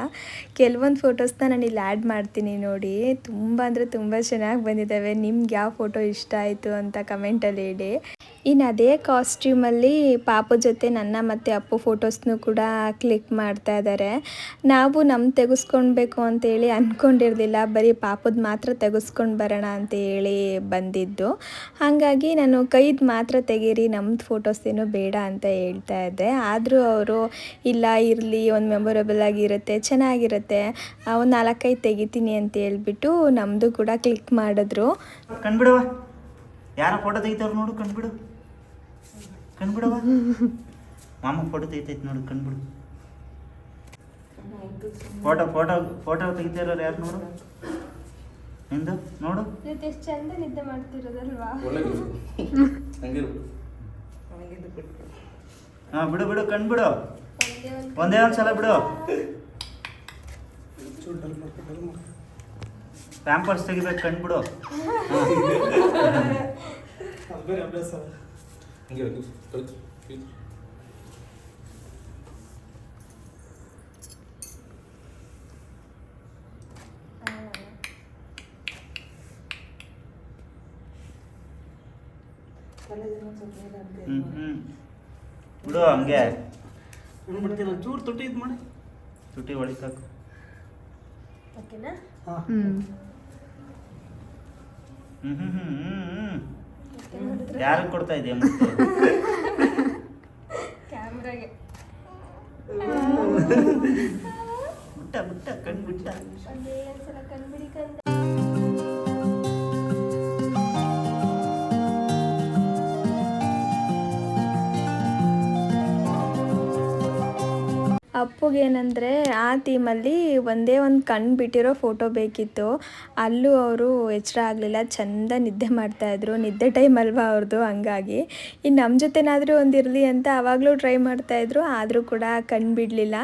ಕೆಲವೊಂದು ಫೋಟೋಸ್ನ ನಾನು ಇಲ್ಲಿ ಆ್ಯಡ್ ಮಾಡ್ತೀನಿ ನೋಡಿ. ತುಂಬ ಅಂದರೆ ತುಂಬ ಚೆನ್ನಾಗಿ ಬಂದಿದ್ದಾವೆ. ನಿಮ್ಗೆ ಯಾವ ಫೋಟೋ ಇಷ್ಟ ಆಯಿತು ಅಂತ ಕಮೆಂಟಲ್ಲಿ ಹೇಳಿ. ಇನ್ನು ಅದೇ ಕಾಸ್ಟ್ಯೂಮಲ್ಲಿ ಪಾಪು ಜೊತೆ ನನ್ನ ಮತ್ತು ಅಪ್ಪು ಫೋಟೋಸ್ನು ಕೂಡ ಕ್ಲಿಕ್ ಮಾಡ್ತಾ ಇದ್ದಾರೆ. ನಾವು ನಮ್ಮ ತೆಗೆಸ್ಕೊಳ್ಬೇಕು ಅಂತೇಳಿ ಅಂದ್ಕೊಂಡಿರಲಿಲ್ಲ ಬರೀ ಪಾಪದ ಮಾತ್ರ ತೆಗೆಸ್ಕೊಂಡು ಬರೋಣ ಅಂತ ಹೇಳಿ ಬಂದಿದ್ದು. ಹಾಗಾಗಿ ನಾನು ಕೈದು ಮಾತ್ರ ತೆಗೀರಿ ನಮ್ಮದು ಫೋಟೋಸ್ ಏನೂ ಬೇಡ ಅಂತ ಹೇಳ್ತಾ ಇದ್ದೆ. ಆದರೂ ಅವರು, ಇಲ್ಲ, ಇರಲಿ, ಒಂದು ಮೆಮೊರೇಬಲ್ ಆಗಿರುತ್ತೆ, ಚೆನ್ನಾಗಿರುತ್ತೆ, ಒಂದು ನಾಲ್ಕೈದು ತೆಗಿತೀನಿ ಅಂತ ಹೇಳ್ಬಿಟ್ಟು ನಮ್ಮದು ಕೂಡ ಕ್ಲಿಕ್ ಮಾಡಿದ್ರು. ಕಣ್ಬಿಡವ ಯಾರ ಫೋಟೋ ತೆಗಿತಾರ ನೋಡು, ಕಣ್ಬಿಡು. ಕಣ್ಬಿಡವ ಮಾಮ ಫೋಟೋ ತೆಗಿತೈತೆ ನೋಡು ಕಣ್ಬಿಡು. ಫೋಟೋ ಫೋಟೋ ಫೋಟೋ ತೆಗಿತಾರ ಯಾರು ನೋಡು? ನಿಂದು? ನೋಡು. ಎಷ್ಟು ಚಂದ ನಿದ್ದೆ ಮಾಡ್ತಿರೋದಲ್ವಾ? ಹಾ ಬಿಡು ಬಿಡು ಕಣ್ಬಿಡು. ಒಂದೇ ಒಂದು ಸಲ ಬಿಡು. ಪ್ಯಾಂಪರ್ಸ್ ತೆಗಿಬೇಕು ಕಣ್ಬಿಡು ಹ್ಮ್ ಹ್ಮ್. ಬಿಡು ಹಂಗೆ. ಚೂರು ತುಟ್ಟಿ ಇದು ಮಾಡಿ. ತುಟಿ ಹೊಳಿತಾಕು. ಓಕೆನಾ? ಹ್ಞೂ ಹ್ಮ್ ಹ್ಮ್ ಹ್ಮ್. ಹ್ಮ್ ಹ್ಮ್ ಯಾರು ಕೊಡ್ತಾ ಇದೆಯಾ ಮುತ್ತು? ಕ್ಯಾಮ್ರಾಗೆ. ಬಿಟ್ಟ ಬಿಟ್ಟ ಕಣ್ ಬಿಟ್ಟ ಅಪ್ಪುಗೇನೆಂದರೆ ಆ ಥೀಮಲ್ಲಿ ಒಂದೇ ಒಂದು ಕಣ್ಣು ಬಿಟ್ಟಿರೋ ಫೋಟೋ ಬೇಕಿತ್ತು. ಅಲ್ಲೂ ಅವರು ಎಚ್ಚರ ಆಗಲಿಲ್ಲ, ಚೆಂದ ನಿದ್ದೆ ಮಾಡ್ತಾಯಿದ್ರು ನಿದ್ದೆ ಟೈಮ್ ಅಲ್ವಾ ಅವ್ರದ್ದು ಹಂಗಾಗಿ. ಇನ್ನು ನಮ್ಮ ಜೊತೆನಾದರೂ ಒಂದಿರಲಿ ಅಂತ ಆವಾಗಲೂ ಟ್ರೈ ಮಾಡ್ತಾಯಿದ್ರು ಆದರೂ ಕೂಡ ಕಣ್ಣು ಬಿಡಲಿಲ್ಲ.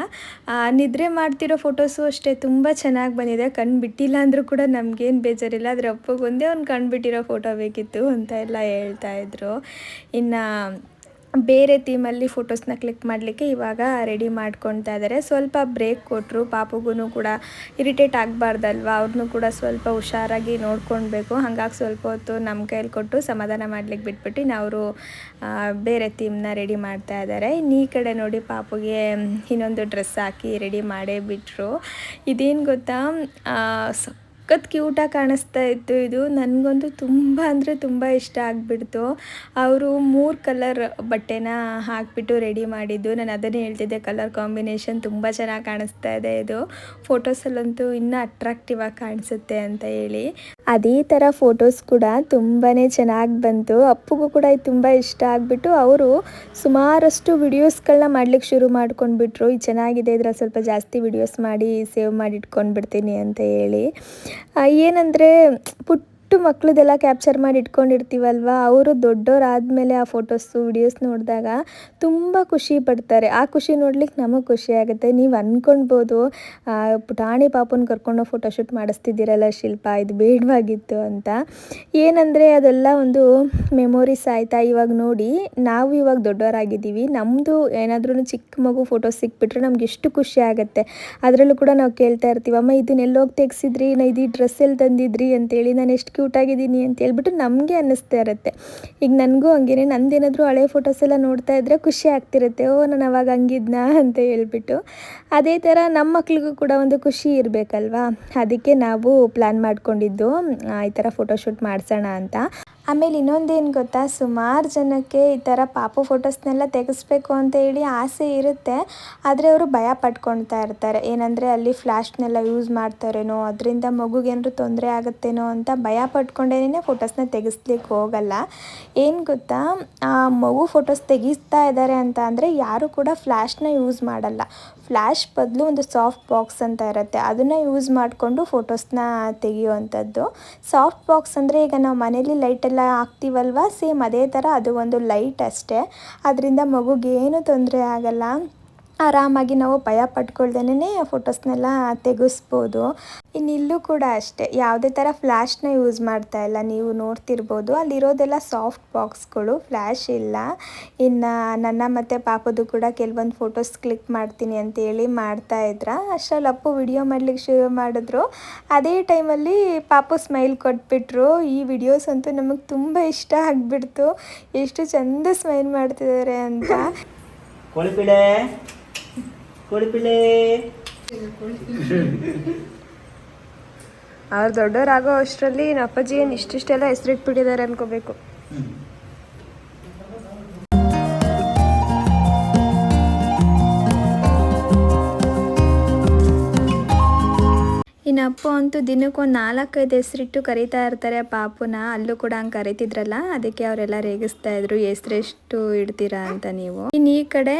ನಿದ್ರೆ ಮಾಡ್ತಿರೋ ಫೋಟೋಸು ಅಷ್ಟೇ, ತುಂಬ ಚೆನ್ನಾಗಿ ಬಂದಿದೆ. ಕಣ್ಣು ಬಿಟ್ಟಿಲ್ಲ ಅಂದರೂ ಕೂಡ ನಮಗೇನು ಬೇಜಾರಿಲ್ಲ ಆದರೆ ಅಪ್ಪಗೆ ಒಂದೇ ಒಂದು ಕಣ್ಣು ಬಿಟ್ಟಿರೋ ಫೋಟೋ ಬೇಕಿತ್ತು ಅಂತ ಎಲ್ಲ ಹೇಳ್ತಾಯಿದ್ರು ಇನ್ನು ಬೇರೆ ಥೀಮಲ್ಲಿ ಫೋಟೋಸ್ನ ಕ್ಲಿಕ್ ಮಾಡಲಿಕ್ಕೆ ಇವಾಗ ರೆಡಿ ಮಾಡ್ಕೊತಾ ಇದ್ದಾರೆ. ಸ್ವಲ್ಪ ಬ್ರೇಕ್ ಕೊಟ್ಟರು ಪಾಪುಗೂ ಕೂಡ ಇರಿಟೇಟ್ ಆಗಬಾರ್ದಲ್ವ? ಅವ್ರನ್ನೂ ಕೂಡ ಸ್ವಲ್ಪ ಹುಷಾರಾಗಿ ನೋಡ್ಕೊಳ್ಬೇಕು. ಹಾಗಾಗಿ ಸ್ವಲ್ಪ ಹೊತ್ತು ನಮ್ಮ ಕೈಯಲ್ಲಿ ಕೊಟ್ಟು ಸಮಾಧಾನ ಮಾಡ್ಲಿಕ್ಕೆ ಬಿಟ್ಬಿಟ್ಟು ಅವರು ಬೇರೆ ಥೀಮ್ನ ರೆಡಿ ಮಾಡ್ತಾ ಇದ್ದಾರೆ. ಇನ್ನು ಕಡೆ ನೋಡಿ ಪಾಪುಗೆ ಇನ್ನೊಂದು ಡ್ರೆಸ್ ಹಾಕಿ ರೆಡಿ ಮಾಡೇ ಬಿಟ್ಟರು ಇದೇನು ಗೊತ್ತಾ? ಸಖತ್ ಕ್ಯೂಟಾಗಿ ಕಾಣಿಸ್ತಾ ಇತ್ತು ಇದು. ನನಗಂತೂ ತುಂಬ ಅಂದರೆ ತುಂಬ ಇಷ್ಟ ಆಗಿಬಿಡ್ತು. ಅವರು ಮೂರು ಕಲರ್ ಬಟ್ಟೆನ ಹಾಕಿಬಿಟ್ಟು ರೆಡಿ ಮಾಡಿದ್ದು. ನಾನು ಅದನ್ನೇ ಹೇಳ್ತಿದ್ದೆ ಕಲರ್ ಕಾಂಬಿನೇಷನ್ ತುಂಬ ಚೆನ್ನಾಗಿ ಕಾಣಿಸ್ತಾ ಇದೆ ಇದು. ಫೋಟೋಸಲ್ಲಂತೂ ಇನ್ನೂ ಅಟ್ರಾಕ್ಟಿವ್ ಆಗಿ ಕಾಣಿಸುತ್ತೆ ಅಂತ ಹೇಳಿ. ಅದೇ ಥರ ಫೋಟೋಸ್ ಕೂಡ ತುಂಬಾ ಚೆನ್ನಾಗಿ ಬಂತು. ಅಪ್ಪಗೂ ಕೂಡ ಇದು ತುಂಬ ಇಷ್ಟ ಆಗಿಬಿಟ್ಟು ಅವರು ಸುಮಾರಷ್ಟು ವಿಡಿಯೋಸ್ಗಳನ್ನ ಮಾಡ್ಲಿಕ್ಕೆ ಶುರು ಮಾಡ್ಕೊಂಡ್ಬಿಟ್ರು. ಇದು ಚೆನ್ನಾಗಿದೆ, ಇದ್ರಲ್ಲಿ ಸ್ವಲ್ಪ ಜಾಸ್ತಿ ವಿಡಿಯೋಸ್ ಮಾಡಿ ಸೇವ್ ಮಾಡಿ ಇಟ್ಕೊಂಡ್ಬಿಡ್ತೀನಿ ಅಂತ ಹೇಳಿ. ಏನಂದರೆ ಪುಟ್ಟ ಮಕ್ಳದೆಲ್ಲ ಕ್ಯಾಪ್ಚರ್ ಮಾಡಿ ಇಟ್ಕೊಂಡಿರ್ತೀವಲ್ವ? ಅವರು ದೊಡ್ಡವರಾದಮೇಲೆ ಆ ಫೋಟೋಸು ವಿಡಿಯೋಸ್ ನೋಡಿದಾಗ ತುಂಬ ಖುಷಿ ಪಡ್ತಾರೆ. ಆ ಖುಷಿ ನೋಡ್ಲಿಕ್ಕೆ ನಮಗೆ ಖುಷಿ ಆಗುತ್ತೆ. ನೀವು ಅಂದ್ಕೊಳ್ಬೋದು ಪುಟಾಣಿ ಪಾಪನ ಕರ್ಕೊಂಡು ಫೋಟೋಶೂಟ್ ಮಾಡಿಸ್ತಿದ್ದೀರಲ್ಲ ಶಿಲ್ಪ, ಇದು ಬೇಡವಾಗಿತ್ತು ಅಂತ. ಏನಂದರೆ ಅದೆಲ್ಲ ಒಂದು ಮೆಮೊರೀಸ್ ಆಯಿತಾ? ಇವಾಗ ನೋಡಿ, ನಾವು ಇವಾಗ ದೊಡ್ಡವರಾಗಿದ್ದೀವಿ ನಮ್ಮದು ಏನಾದ್ರೂ ಚಿಕ್ಕ ಮಗು ಫೋಟೋಸ್ ಸಿಕ್ಬಿಟ್ರೆ ನಮ್ಗೆ ಎಷ್ಟು ಖುಷಿ ಆಗುತ್ತೆ. ಅದರಲ್ಲೂ ಕೂಡ ನಾವು ಕೇಳ್ತಾ ಇರ್ತೀವಿ, ಅಮ್ಮ ಇದನ್ನೆಲ್ಲೋಗಿ ತೆಗೆಸಿದ್ರಿ? ನಾ ಇದು ಡ್ರೆಸ್ ಎಲ್ಲಿ ತಂದಿದ್ರಿ? ಅಂತೇಳಿ ನಾನು ಎಷ್ಟು ಕ್ಯೂಟ್ ಆಗಿದ್ದೀನಿ ಅಂತ ಹೇಳ್ಬಿಟ್ಟು ನಮಗೆ ಅನ್ನಿಸ್ತಾ ಇರುತ್ತೆ. ಈಗ ನನಗೂ ಹಂಗೇನೆ, ನಂದೇನಾದರೂ ಹಳೆ ಫೋಟೋಸ್ ಎಲ್ಲ ನೋಡ್ತಾ ಇದ್ದರೆ ಖುಷಿ ಆಗ್ತಿರುತ್ತೆ. ಓ, ನಾನು ಅವಾಗ ಹಂಗಿದ್ನಾ ಅಂತ ಹೇಳ್ಬಿಟ್ಟು. ಅದೇ ಥರ ನಮ್ಮ ಮಕ್ಳಿಗೂ ಕೂಡ ಒಂದು ಖುಷಿ ಇರಬೇಕಲ್ವಾ? ಅದಕ್ಕೆ ನಾವು ಪ್ಲ್ಯಾನ್ ಮಾಡ್ಕೊಂಡಿದ್ದು ಈ ಥರ ಫೋಟೋಶೂಟ್ ಮಾಡಿಸೋಣ ಅಂತ. ಆಮೇಲೆ ಇನ್ನೊಂದೇನು ಗೊತ್ತಾ? ಸುಮಾರು ಜನಕ್ಕೆ ಈ ಥರ ಪಾಪು ಫೋಟೋಸ್ನೆಲ್ಲ ತೆಗೆಸ್ಬೇಕು ಅಂತ ಹೇಳಿ ಆಸೆ ಇರುತ್ತೆ. ಆದರೆ ಅವರು ಭಯ ಪಟ್ಕೊಳ್ತಾ ಇರ್ತಾರೆ. ಏನಂದರೆ ಅಲ್ಲಿ ಫ್ಲ್ಯಾಶ್ನೆಲ್ಲ ಯೂಸ್ ಮಾಡ್ತಾರೇನೋ, ಅದರಿಂದ ಮಗುಗೇನಾದ್ರು ತೊಂದರೆ ಆಗುತ್ತೇನೋ ಅಂತ ಭಯ ಪಟ್ಕೊಂಡೇನೆ ಫೋಟೋಸ್ನ ತೆಗೆಸ್ಲಿಕ್ಕೆ ಹೋಗಲ್ಲ. ಏನು ಗೊತ್ತಾ? ಆ ಮಗು ಫೋಟೋಸ್ ತೆಗಿಸ್ತಾ ಇದ್ದಾರೆ ಅಂತ ಅಂದರೆ ಯಾರೂ ಕೂಡ ಫ್ಲ್ಯಾಶ್ನ ಯೂಸ್ ಮಾಡಲ್ಲ. ಫ್ಲ್ಯಾಶ್ ಬದಲು ಒಂದು ಸಾಫ್ಟ್ ಬಾಕ್ಸ್ ಅಂತ ಇರುತ್ತೆ. ಅದನ್ನು ಯೂಸ್ ಮಾಡಿಕೊಂಡು ಫೋಟೋಸ್ನ ತೆಗೆಯುವಂಥದ್ದು. ಸಾಫ್ಟ್ ಬಾಕ್ಸ್ ಅಂದರೆ ಈಗ ನಾವು ಮನೇಲಿ ಲೈಟೆಲ್ಲ ಹಾಕ್ತೀವಲ್ವ? ಸೇಮ್ ಅದೇ ಥರ ಅದು ಒಂದು ಲೈಟ್ ಅಷ್ಟೇ. ಅದರಿಂದ ಮಗುಗೇನು ತೊಂದರೆ ಆಗಲ್ಲ. ಆರಾಮಾಗಿ ನಾವು ಭಯ ಪಟ್ಕೊಳ್ದೇನೆ ಫೋಟೋಸ್ನೆಲ್ಲ ತೆಗೆಸ್ಬೋದು. ಇನ್ನು ಇಲ್ಲೂ ಕೂಡ ಅಷ್ಟೇ, ಯಾವುದೇ ಥರ ಫ್ಲ್ಯಾಶ್ನ ಯೂಸ್ ಮಾಡ್ತಾ ಇಲ್ಲ. ನೀವು ನೋಡ್ತಿರ್ಬೋದು, ಅಲ್ಲಿರೋದೆಲ್ಲ ಸಾಫ್ಟ್ ಬಾಕ್ಸ್ಗಳು ಫ್ಲ್ಯಾಶ್ ಇಲ್ಲ. ಇನ್ನು ನನ್ನ ಮತ್ತು ಪಾಪದು ಕೂಡ ಕೆಲವೊಂದು ಫೋಟೋಸ್ ಕ್ಲಿಕ್ ಮಾಡ್ತೀನಿ ಅಂತೇಳಿ ಮಾಡ್ತಾ ಇದ್ರ. ಅಷ್ಟರಲ್ಲಿ ಅಪ್ಪು ವಿಡಿಯೋ ಮಾಡ್ಲಿಕ್ಕೆ ಶುರು ಮಾಡಿದ್ರು. ಅದೇ ಟೈಮಲ್ಲಿ ಪಾಪು ಸ್ಮೈಲ್ ಕೊಟ್ಬಿಟ್ರು. ಈ ವಿಡಿಯೋಸ್ ಅಂತೂ ನಮಗೆ ತುಂಬ ಇಷ್ಟ ಆಗಿಬಿಡ್ತು. ಎಷ್ಟು ಚಂದ ಸ್ಮೈಲ್ ಮಾಡ್ತಿದ್ದಾರೆ ಅಂತ. ಕೋಳಿಪಿಳೆ. ಕೋಳಿಪಿಳೆ ಅವ್ರು ದೊಡ್ಡವರಾಗೋ ಅಷ್ಟರಲ್ಲಿ ನಮ್ಮ ಅಪ್ಪಾಜಿ ಏನು ಇಷ್ಟಿಷ್ಟೆಲ್ಲ ಹೆಸರಿಟ್ಬಿಟ್ಟಿದ್ದಾರೆ ಅನ್ಕೋಬೇಕು. ಇನ್ನು ಅಪ್ಪು ಅಂತೂ ದಿನಕ್ಕೊಂದು ನಾಲ್ಕೈದು ಹೆಸರಿಟ್ಟು ಕರೀತಾ ಇರ್ತಾರೆ ಪಾಪುನ. ಅಲ್ಲೂ ಕೂಡ ಹಂಗೆ ಕರಿತಿದ್ರಲ್ಲ, ಅದಕ್ಕೆ ಅವರೆಲ್ಲ ರೇಗಿಸ್ತಾ ಇದ್ರು, ಹೆಸರೆಷ್ಟು ಇಡ್ತೀರಾ ಅಂತ ನೀವು. ಇನ್ನು ಈ ಕಡೆ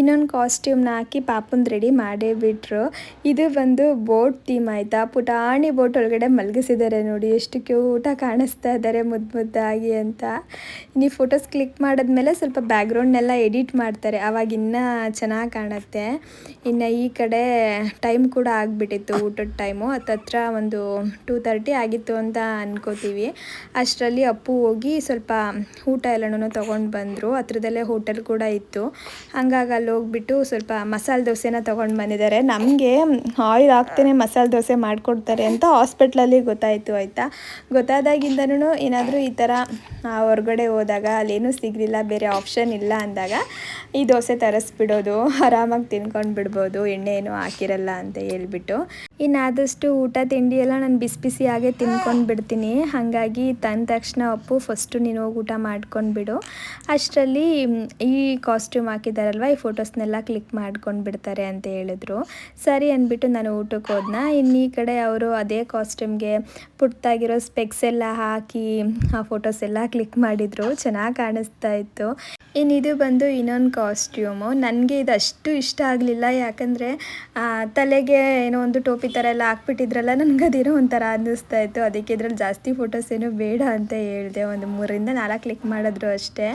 ಇನ್ನೊಂದು ಕಾಸ್ಟ್ಯೂಮ್ನ ಹಾಕಿ ಪಾಪುನ ರೆಡಿ ಮಾಡೇ ಬಿಟ್ರು. ಇದು ಬಂದು ಬೋಟ್ ಥೀಮ್ ಆಯ್ತಾ. ಪುಟಾಣಿ ಬೋಟ್ ಒಳಗಡೆ ಮಲಗಿಸಿದ್ದಾರೆ ನೋಡಿ, ಎಷ್ಟು ಕ್ಯೂಟ ಕಾಣಿಸ್ತಾ ಇದ್ದಾರೆ ಮುದ್ದು ಮುದ್ದಾಗಿ ಅಂತ. ನೀವು ಫೋಟೋಸ್ ಕ್ಲಿಕ್ ಮಾಡಿದ್ಮೇಲೆ ಸ್ವಲ್ಪ ಬ್ಯಾಕ್ಗ್ರೌಂಡ್ನೆಲ್ಲ ಎಡಿಟ್ ಮಾಡ್ತಾರೆ, ಅವಾಗ ಇನ್ನೂ ಚೆನ್ನಾಗಿ ಕಾಣುತ್ತೆ. ಇನ್ನು ಈ ಕಡೆ ಟೈಮ್ ಕೂಡ ಆಗಿಬಿಟ್ಟಿತ್ತು ಊಟದ ಟೈಮು ಹತ್ತತ್ರ ಒಂದು ಟೂ ತರ್ಟಿ ಆಗಿತ್ತು ಅಂತ ಅನ್ಕೋತೀವಿ. ಅಷ್ಟರಲ್ಲಿ ಅಪ್ಪು ಹೋಗಿ ಸ್ವಲ್ಪ ಊಟ ಎಲ್ಲನೂ ತೊಗೊಂಡು ಬಂದರು. ಹತ್ರದಲ್ಲೇ ಹೋಟೆಲ್ ಕೂಡ ಇತ್ತು. ಹಂಗಾಗಿ ಅಲ್ಲಿ ಹೋಗ್ಬಿಟ್ಟು ಸ್ವಲ್ಪ ಮಸಾಲೆ ದೋಸೆನ ತೊಗೊಂಡು ಬಂದಿದ್ದಾರೆ. ನಮಗೆ ಆಯಿಲ್ ಹಾಕ್ತೇನೆ, ಮಸಾಲೆ ದೋಸೆ ಮಾಡಿಕೊಡ್ತಾರೆ ಅಂತ ಹಾಸ್ಪಿಟ್ಲಲ್ಲಿ ಗೊತ್ತಾಯಿತು, ಆಯಿತಾ? ಗೊತ್ತಾದಾಗಿಂದನೂ ಏನಾದರೂ ಈ ಥರ ಹೊರಗಡೆ ಹೋದಾಗ ಅಲ್ಲೇನೂ ಸಿಗಲಿಲ್ಲ, ಬೇರೆ ಆಪ್ಷನ್ ಇಲ್ಲ ಅಂದಾಗ ಈ ದೋಸೆ ತರಿಸ್ಬಿಡೋದು, ಆರಾಮಾಗಿ ತಿನ್ಕೊಂಡು ಬಿಡ್ಬೋದು ಎಣ್ಣೆ ಏನೂ ಹಾಕಿರಲ್ಲ ಅಂತ ಹೇಳ್ಬಿಟ್ಟು. ಇನ್ನು ಆದಷ್ಟು ಊಟ, ತಿಂಡಿ ಎಲ್ಲ ನಾನು ಬಿಸಿ ಬಿಸಿಯಾಗೆ ತಿನ್ಕೊಂಡು ಬಿಡ್ತೀನಿ. ಹಾಗಾಗಿ ತಂದ ತಕ್ಷಣ ಅಪ್ಪು ಫಸ್ಟು ನೀನು ಹೋಗಿ ಊಟ ಮಾಡ್ಕೊಂಡು ಬಿಡು. ಅಷ್ಟರಲ್ಲಿ ಈ ಕಾಸ್ಟ್ಯೂಮ್ ಹಾಕಿದಾರಲ್ವ, ಈ ಫೋಟೋಸ್ನೆಲ್ಲ ಕ್ಲಿಕ್ ಮಾಡ್ಕೊಂಡು ಬಿಡ್ತಾರೆ ಅಂತ ಹೇಳಿದ್ರು. ಸರಿ ಅಂದ್ಬಿಟ್ಟು ನಾನು ಊಟಕ್ಕೆ ಹೋದ್ನ. ಇನ್ನು ಈ ಕಡೆ ಅವರು ಅದೇ ಕಾಸ್ಟ್ಯೂಮ್ಗೆ ಪುಟ್ಟಾಗಿರೋ ಸ್ಪೆಕ್ಸ್ ಎಲ್ಲ ಹಾಕಿ ಆ ಫೋಟೋಸ್ ಎಲ್ಲ ಕ್ಲಿಕ್ ಮಾಡಿದರು. ಚೆನ್ನಾಗಿ ಕಾಣಿಸ್ತಾ ಇತ್ತು. ಇನ್ನು ಇದು ಬಂದು ಇನ್ನೊಂದು ಕಾಸ್ಟ್ಯೂಮು ನನಗೆ ಇದು ಅಷ್ಟು ಇಷ್ಟ ಆಗಲಿಲ್ಲ. ಯಾಕಂದರೆ ತಲೆಗೆ ಏನೋ ಒಂದು ಟೋಪಿ ಥರ ಎಲ್ಲ ಹಾಕ್ಬಿಟ್ಟಿದ್ರಲ್ಲ, ನನಗೆ ಅದೇನೋ ಒಂಥರ ಅನ್ನಿಸ್ತಾ ಇತ್ತು. ಅದಕ್ಕೆ ಇದ್ರಲ್ಲಿ ಜಾಸ್ತಿ ಫೋಟೋಸ್ ಏನೂ ಬೇಡ ಅಂತ ಹೇಳಿದೆ. ಒಂದು ಮೂರಿಂದ ನಾಲ್ಕು ಕ್ಲಿಕ್ ಮಾಡಿದ್ರು ಅಷ್ಟೇ.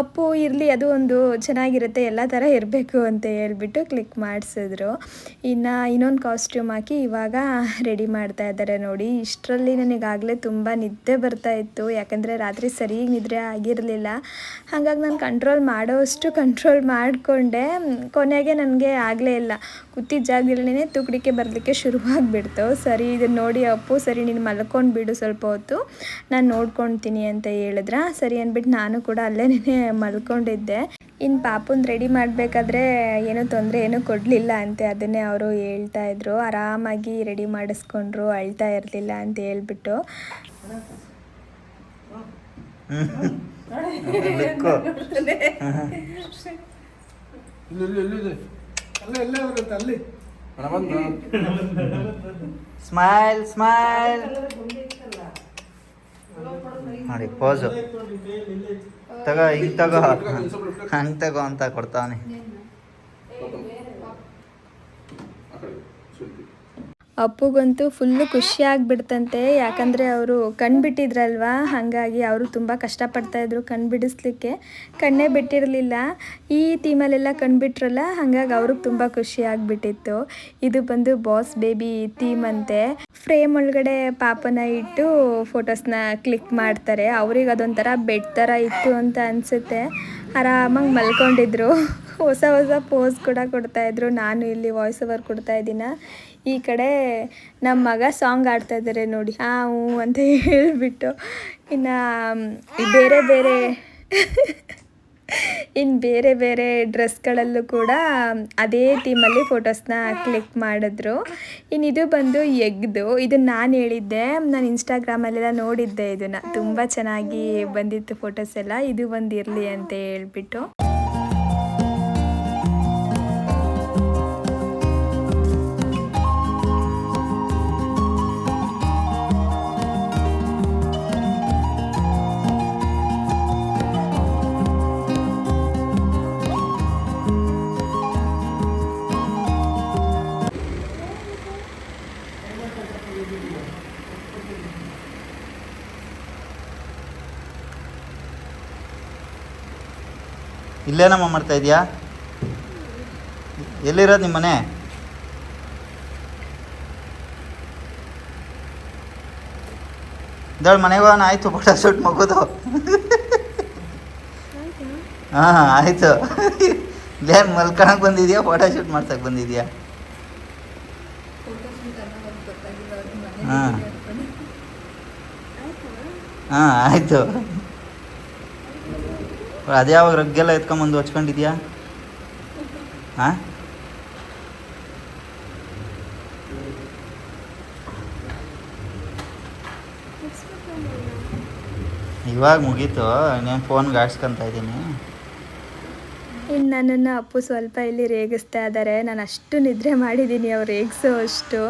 ಅಪ್ಪು, ಇರಲಿ, ಅದು ಒಂದು ಚೆನ್ನಾಗಿರುತ್ತೆ, ಎಲ್ಲ ಥರ ಇರಬೇಕು ಅಂತ ಹೇಳ್ಬಿಟ್ಟು ಕ್ಲಿಕ್ ಮಾಡಿಸಿದ್ರು. ಇನ್ನು ಇನ್ನೊಂದು ಕಾಸ್ಟ್ಯೂಮ್ ಹಾಕಿ ಇವಾಗ ರೆಡಿ ಮಾಡ್ತಾ ಇದ್ದಾರೆ ನೋಡಿ. ಇಷ್ಟರಲ್ಲಿ ನನಗಾಗಲೇ ತುಂಬ ನಿದ್ದೆ ಬರ್ತಾ ಇತ್ತು. ಯಾಕಂದರೆ ರಾತ್ರಿ ಸರಿಯಾಗಿ ನಿದ್ರೆ ಆಗಿರಲಿಲ್ಲ. ಹಾಗಾಗಿ ನಾನು ಕಂಟ್ರೋಲ್ ಮಾಡೋವಷ್ಟು ಕಂಟ್ರೋಲ್ ಮಾಡಿಕೊಂಡೆ. ಕೊನೆಗೆ ನನಗೆ ಆಗಲೇ ಇಲ್ಲ. ಕುತ್ತಿದ್ದ ಜಾಗದಲ್ಲೇ ತುಕಡಿಕೆ ಬರಲಿಕ್ಕೆ ಶುರುವಾಗ್ಬಿಡ್ತು ಸರಿ ಇದನ್ನು ನೋಡಿ ಅಪ್ಪು ಸರಿ ನೀನು ಮಲ್ಕೊಂಡು ಬಿಡು ಸ್ವಲ್ಪ ಹೊತ್ತು. ನಾನು ನೋಡ್ಕೊಳ್ತೀನಿ ಅಂತ ಹೇಳಿದ್ರ. ಸರಿ ಅಂದ್ಬಿಟ್ಟು ನಾನು ಕೂಡ ಅಲ್ಲೇನೇ ಮಲ್ಕೊಂಡಿದ್ದೆ. ಇನ್ನು ಪಾಪುನ ರೆಡಿ ಮಾಡಬೇಕಾದ್ರೆ ಏನೂ ತೊಂದರೆ ಏನೂ ಕೊಡಲಿಲ್ಲ ಅಂತೆ. ಅದನ್ನೇ ಅವರು ಹೇಳ್ತಾ ಇದ್ರು. ಆರಾಮಾಗಿ ರೆಡಿ ಮಾಡಿಸ್ಕೊಂಡ್ರು ಅಳ್ತಾ ಇರಲಿಲ್ಲ ಅಂತ ಹೇಳ್ಬಿಟ್ಟು. ಸ್ಮೈಲ್ ಸ್ಮೈಲ್ ನೋಡಿ ಪೋಸ್ ತಗ ಹಿಂಗ್ ತಗೋ. ಹಂಗ್ ತಗೋ ಅಂತ ಕೊಡ್ತಾವನೆ. ಅಪ್ಪುಗಂತೂ ಫುಲ್ಲು ಖುಷಿ ಆಗ್ಬಿಡ್ತಂತೆ. ಯಾಕಂದರೆ ಅವರು ಕಣ್ಣು ಬಿಟ್ಟಿದ್ರಲ್ವಾ? ಹಾಗಾಗಿ ಅವರು ತುಂಬ ಕಷ್ಟಪಡ್ತಾಯಿದ್ರು ಕಣ್ಣು ಬಿಡಿಸ್ಲಿಕ್ಕೆ. ಕಣ್ಣೇ ಬಿಟ್ಟಿರಲಿಲ್ಲ. ಈ ಥೀಮಲ್ಲೆಲ್ಲ ಕಣ್ಣು ಬಿಟ್ರಲ್ಲ, ಹಾಗಾಗಿ ಅವ್ರಿಗೆ ತುಂಬ ಖುಷಿ ಆಗಿಬಿಟ್ಟಿತ್ತು. ಇದು ಬಂದು ಬಾಸ್ ಬೇಬಿ ಥೀಮ್ ಅಂತೆ. ಫ್ರೇಮ್ ಒಳಗಡೆ ಪಾಪನ ಇಟ್ಟು ಫೋಟೋಸ್ನ ಕ್ಲಿಕ್ ಮಾಡ್ತಾರೆ. ಅವ್ರಿಗೆ ಅದೊಂಥರ ಬೆಡ್ ಥರ ಇತ್ತು ಅಂತ ಅನಿಸುತ್ತೆ. ಆರಾಮಾಗಿ ಮಲ್ಕೊಂಡಿದ್ರು. ಹೊಸ ಹೊಸ ಪೋಸ್ ಕೂಡ ಕೊಡ್ತಾಯಿದ್ರು ನಾನು ಇಲ್ಲಿ ವಾಯ್ಸ್ ಓವರ್ ಕೊಡ್ತಾ ಇದ್ದೀನ? ಈ ಕಡೆ ನಮ್ಮ ಮಗ ಸಾಂಗ್ ಆಡ್ತಾ ಇದ್ದಾರೆ ನೋಡಿ. ಹಾ ಹ್ಞೂ ಅಂತ ಹೇಳಿಬಿಟ್ಟು. ಇನ್ನು ಬೇರೆ ಬೇರೆ ಇನ್ನು ಬೇರೆ ಬೇರೆ ಡ್ರೆಸ್ಗಳಲ್ಲೂ ಕೂಡ ಅದೇ ಥೀಮಲ್ಲಿ ಫೋಟೋಸ್ನ ಕ್ಲಿಕ್ ಮಾಡಿದ್ರು. ಇನ್ನು ಇದು ಬಂದು ಎಗ್ದು. ಇದು ನಾನು ಹೇಳಿದ್ದೆ. ನಾನು ಇನ್ಸ್ಟಾಗ್ರಾಮಲ್ಲೆಲ್ಲ ನೋಡಿದ್ದೆ ಇದನ್ನು. ತುಂಬ ಚೆನ್ನಾಗಿ ಬಂದಿತ್ತು ಫೋಟೋಸ್ ಎಲ್ಲ. ಇದು ಒಂದು ಇರಲಿ ಅಂತ ಹೇಳ್ಬಿಟ್ಟು. ಇಲ್ಲೇನಮ್ಮ ಮಾಡ್ತಾ ಇದೀಯಾ? ಎಲ್ಲಿರೋದು ನಿಮ್ಮ ಮನೆ? ಇದ್ದಾಳೆ ಮನೆಗೆ ಹೋಗೋಣ, ಆಯಿತು, ಫೋಟೋ ಶೂಟ್ ಮಗೋದು. ಹಾಂ, ಆಯಿತು. ಏನು ಮಲ್ಕೊಳಕ್ಕೆ ಬಂದಿದ್ಯಾ, ಫೋಟೋ ಶೂಟ್ ಮಾಡ್ಸಕ್ಕೆ ಬಂದಿದ್ಯಾ? ಹಾಂ. ಹಾಂ, ಆಯಿತು. ಅದ್ಯಾವಾಗ ರಗ್ಗೆಲ್ಲ ಎತ್ಕೊಂಬಂದು ಹಚ್ಕೊಂಡಿದ್ಯಾ? ಹಾಂ? ಇವಾಗ ಮುಗೀತು ನೀನ್ ಫೋನ್ ಗಾಡ್ಸ್ಕೊಂತ ಇದ್ದೀನಿ. ಇನ್ನು ನನ್ನನ್ನು ಅಪ್ಪು ಸ್ವಲ್ಪ ಇಲ್ಲಿ ರೇಗಿಸ್ತಾ ಇದ್ದಾರೆ ನಾನು ಅಷ್ಟು ನಿದ್ರೆ ಮಾಡಿದ್ದೀನಿ ಅವ್ರು ರೇಗಿಸೋ ಅಷ್ಟು.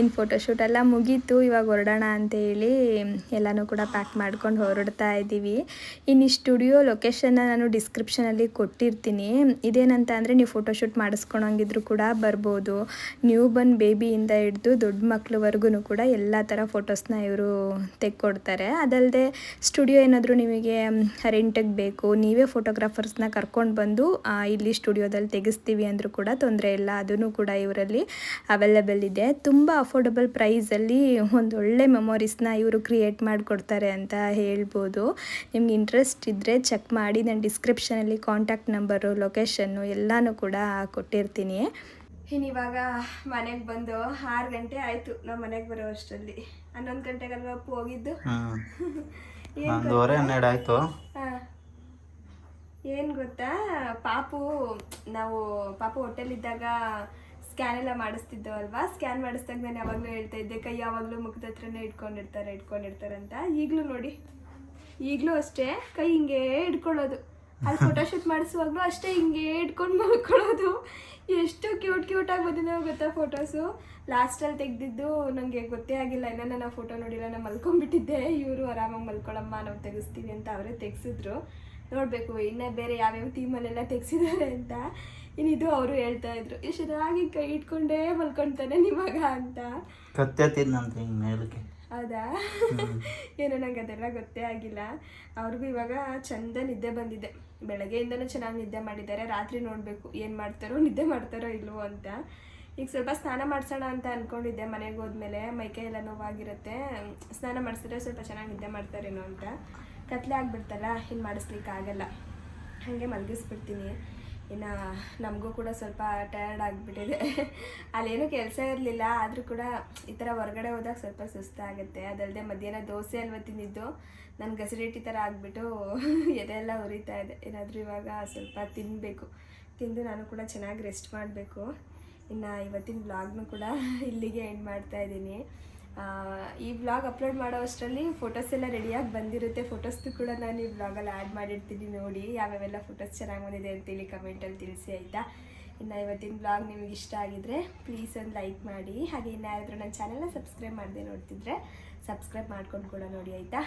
ಇನ್ನು ಫೋಟೋಶೂಟ್ ಎಲ್ಲ ಮುಗೀತು, ಇವಾಗ ಹೊರಡೋಣ ಅಂತ ಹೇಳಿ ಎಲ್ಲನೂ ಕೂಡ ಪ್ಯಾಕ್ ಮಾಡ್ಕೊಂಡು ಹೊರಡ್ತಾ ಇದ್ದೀವಿ ಇನ್ನು ಈ ಸ್ಟುಡಿಯೋ ಲೊಕೇಶನ್ನ ನಾನು ಡಿಸ್ಕ್ರಿಪ್ಷನಲ್ಲಿ ಕೊಟ್ಟಿರ್ತೀನಿ. ಇದೇನಂತ ಅಂದರೆ ನೀವು ಫೋಟೋಶೂಟ್ ಮಾಡಿಸ್ಕೊಳಂಗಿದ್ರು ಕೂಡ ಬರ್ಬೋದು. ನ್ಯೂ ಬನ್ ಬೇಬಿಯಿಂದ ಹಿಡಿದು ದೊಡ್ಡ ಮಕ್ಳವರೆಗೂ ಕೂಡ ಎಲ್ಲ ಥರ ಫೋಟೋಸ್ನ ಇವರು ತೆಕ್ಕೊಡ್ತಾರೆ. ಅದಲ್ಲದೆ ಸ್ಟುಡಿಯೋ ಏನಾದರೂ ನಿಮಗೆ ರೆಂಟಿಗೆ ಬೇಕು, ನೀವೇ ಫೋಟೋಗ್ರಾಫರ್ಸ್ನ ಕರ್ಕೊಂಡು ಬಂದು ಇಲ್ಲಿ ಸ್ಟುಡಿಯೋದಲ್ಲಿ ತೆಗೆಸ್ತೀವಿ ಅಂದರೂ ಕೂಡ ತೊಂದರೆ ಇಲ್ಲ. ಅದೂ ಕೂಡ ಇವರಲ್ಲಿ ಅವೈಲೇಬಲ್ ಇದೆ. ತುಂಬ ಅಫೋರ್ಡಬಲ್ ಪ್ರೈಸಲ್ಲಿ ಒಂದು ಒಳ್ಳೆ ಮೆಮೊರೀಸ್ನ ಇವರು ಕ್ರಿಯೇಟ್ ಮಾಡಿಕೊಡ್ತಾರೆ ಅಂತ ಹೇಳ್ಬೋದು. ನಿಮ್ಗೆ ಇಂಟ್ರೆಸ್ಟ್ ಇದ್ದರೆ ಚೆಕ್ ಮಾಡಿ ನಾನು ಡಿಸ್ಕ್ರಿಪ್ಷನಲ್ಲಿ ಕಾಂಟ್ಯಾಕ್ಟ್ ನಂಬರು ಲೊಕೇಶನ್ನು ಎಲ್ಲನೂ ಕೂಡ ಕೊಟ್ಟಿರ್ತೀನಿ. ಇನ್ನು ಇವಾಗ ಮನೆಗೆ ಬಂದು ಆರು ಗಂಟೆ ಆಯಿತು ನಾವು ಮನೆಗೆ ಬರೋ ಅಷ್ಟರಲ್ಲಿ. ಹನ್ನೊಂದು ಗಂಟೆಗಲ್ವ ಅಪ್ಪು ಹೋಗಿದ್ದು? ಹನ್ನೆರಡು ಆಯಿತು. ಏನು ಗೊತ್ತಾ? ಪಾಪು ನಾವು ಪಾಪು ಹೋಟೆಲಿದ್ದಾಗ ಸ್ಕ್ಯಾನ್ ಎಲ್ಲ ಮಾಡಿಸ್ತಿದ್ದೋ ಅಲ್ವಾ ಸ್ಕ್ಯಾನ್ ಮಾಡಿಸ್ದಾಗ ನಾನು ಯಾವಾಗಲೂ ಹೇಳ್ತಾ ಇದ್ದೆ, ಕೈ ಯಾವಾಗಲೂ ಮುಖದ ಹತ್ರನೇ ಇಟ್ಕೊಂಡಿರ್ತಾರೆ ಇಟ್ಕೊಂಡಿರ್ತಾರೆ ಅಂತ. ಈಗಲೂ ನೋಡಿ, ಈಗಲೂ ಅಷ್ಟೇ, ಕೈ ಹಿಂಗೆ ಇಟ್ಕೊಳ್ಳೋದು. ಅಲ್ಲಿ ಫೋಟೋಶೂಟ್ ಮಾಡಿಸುವಾಗಲೂ ಅಷ್ಟೇ ಹಿಂಗೆ ಇಟ್ಕೊಂಡು ಮಲ್ಕೊಳ್ಳೋದು. ಎಷ್ಟು ಕ್ಯೂಟ್ ಆಗಿ ಬಂದಿದೆ ಗೊತ್ತಾ ಫೋಟೋಸು ಲಾಸ್ಟಲ್ಲಿ ತೆಗೆದಿದ್ದು ನನಗೆ ಗೊತ್ತೇ ಆಗಿಲ್ಲ ಇನ್ನೂ ನಾನು ಫೋಟೋ ನೋಡಿಲ್ಲ, ನಾನು ಮಲ್ಕೊಂಡ್ಬಿಟ್ಟಿದ್ದೆ. ಇವರು ಆರಾಮಾಗಿ ಮಲ್ಕೊಳ್ಳಮ್ಮ ನಾವು ತೆಗಿಸ್ತೀವಿ ಅಂತ ಅವರೇ ತೆಗೆಸಿದ್ರು. ನೋಡಬೇಕು, ಇನ್ನೂ ಬೇರೆ ಯಾವ್ಯಾವ ಥೀಮಲ್ಲೆಲ್ಲ ತೆಗೆಸಿದ್ದಾರೆ ಅಂತ. ಇನ್ನಿದು ಅವರು ಹೇಳ್ತಾ ಇದ್ರು ಎಷ್ಟು ಚೆನ್ನಾಗಿ ಕೈ ಇಟ್ಕೊಂಡೇ ಮಲ್ಕೊಂತಾನೆ ನಿಮಗ ಅಂತ. ಹಿಂಗೆ ಮೇಲಕ್ಕೆ. ಹೌದಾ? ಏನೋ ನಂಗೆ ಅದೆಲ್ಲ ಗೊತ್ತೇ ಆಗಿಲ್ಲ. ಅವ್ರಿಗೂ ಇವಾಗ ಚಂದ ನಿದ್ದೆ ಬಂದಿದೆ. ಬೆಳಗ್ಗೆಯಿಂದನೂ ಚೆನ್ನಾಗಿ ನಿದ್ದೆ ಮಾಡಿದ್ದಾರೆ. ರಾತ್ರಿ ನೋಡಬೇಕು ಏನು ಮಾಡ್ತಾರೋ ನಿದ್ದೆ ಮಾಡ್ತಾರೋ ಇಲ್ವೋ ಅಂತ. ಈಗ ಸ್ವಲ್ಪ ಸ್ನಾನ ಮಾಡ್ಸೋಣ ಅಂತ ಅಂದ್ಕೊಂಡಿದ್ದೆ ಮನೆಗೆ ಹೋದ್ಮೇಲೆ. ಮೈಕೈ ಎಲ್ಲ ನೋವಾಗಿರುತ್ತೆ. ಸ್ನಾನ ಮಾಡಿಸಿದ್ರೆ ಸ್ವಲ್ಪ ಚೆನ್ನಾಗಿ ನಿದ್ದೆ ಮಾಡ್ತಾರೇನೋ ಅಂತ. ಕತ್ಲೆ ಆಗ್ಬಿಡ್ತಲ್ಲ ಇನ್ನು ಮಾಡಿಸ್ಲಿಕ್ಕೆ ಆಗಲ್ಲ ಹಾಗೆ ಮಲಗಿಸ್ಬಿಡ್ತೀನಿ. ಇನ್ನು ನಮಗೂ ಕೂಡ ಸ್ವಲ್ಪ ಟಯರ್ಡ್ ಆಗಿಬಿಟ್ಟಿದೆ. ಅಲ್ಲೇನೂ ಕೆಲಸ ಇರಲಿಲ್ಲ, ಆದರೂ ಕೂಡ ಈ ಥರ ಹೊರಗಡೆ ಹೋದಾಗ ಸ್ವಲ್ಪ ಸುಸ್ತಾಗುತ್ತೆ. ಅದಲ್ಲದೆ ಮಧ್ಯಾಹ್ನ ದೋಸೆ ಅಲ್ವ ತಿಂದಿದ್ದು ನನ್ನ ಗಸರೇಟಿ ಥರ ಆಗಿಬಿಟ್ಟು ಎದೆಲ್ಲ ಉರಿತಾ ಇದೆ. ಏನಾದರೂ ಇವಾಗ ಸ್ವಲ್ಪ ತಿನ್ನಬೇಕು ತಿಂದು ನಾನು ಕೂಡ ಚೆನ್ನಾಗಿ ರೆಸ್ಟ್ ಮಾಡಬೇಕು. ಇನ್ನು ಇವತ್ತಿನ ಬ್ಲಾಗ್ನು ಕೂಡ ಇಲ್ಲಿಗೆ ಎಂಡ್ ಮಾಡ್ತಾ ಇದ್ದೀನಿ. ಈ ವ್ಲಾಗ್ ಅಪ್ಲೋಡ್ ಮಾಡೋ ಅಷ್ಟರಲ್ಲಿ ಫೋಟೋಸ್ ಎಲ್ಲ ರೆಡಿಯಾಗಿ ಬಂದಿರುತ್ತೆ. ಫೋಟೋಸ್ದು ಕೂಡ ನಾನು ಈ ವ್ಲಾಗಲ್ಲಿ ಆ್ಯಡ್ ಮಾಡಿರ್ತೀನಿ ನೋಡಿ. ಯಾವ್ಯಾವೆಲ್ಲ ಫೋಟೋಸ್ ಚೆನ್ನಾಗಿ ಬಂದಿದೆ ಅಂತೇಳಿ ಕಮೆಂಟಲ್ಲಿ ತಿಳಿಸಿ, ಆಯಿತಾ? ಇನ್ನು ಇವತ್ತಿನ ಬ್ಲಾಗ್ ನಿಮಗೆ ಇಷ್ಟ ಆಗಿದ್ರೆ ಪ್ಲೀಸ್ ಒಂದು ಲೈಕ್ ಮಾಡಿ. ಹಾಗೆ ಇನ್ನು ಯಾರಾದರೂ ನನ್ನ ಚಾನೆಲ್ನ ಸಬ್ಸ್ಕ್ರೈಬ್ ಮಾಡದೆ ನೋಡ್ತಿದ್ರೆ ಸಬ್ಸ್ಕ್ರೈಬ್ ಮಾಡ್ಕೊಂಡು ಕೂಡ ನೋಡಿ, ಆಯಿತಾ?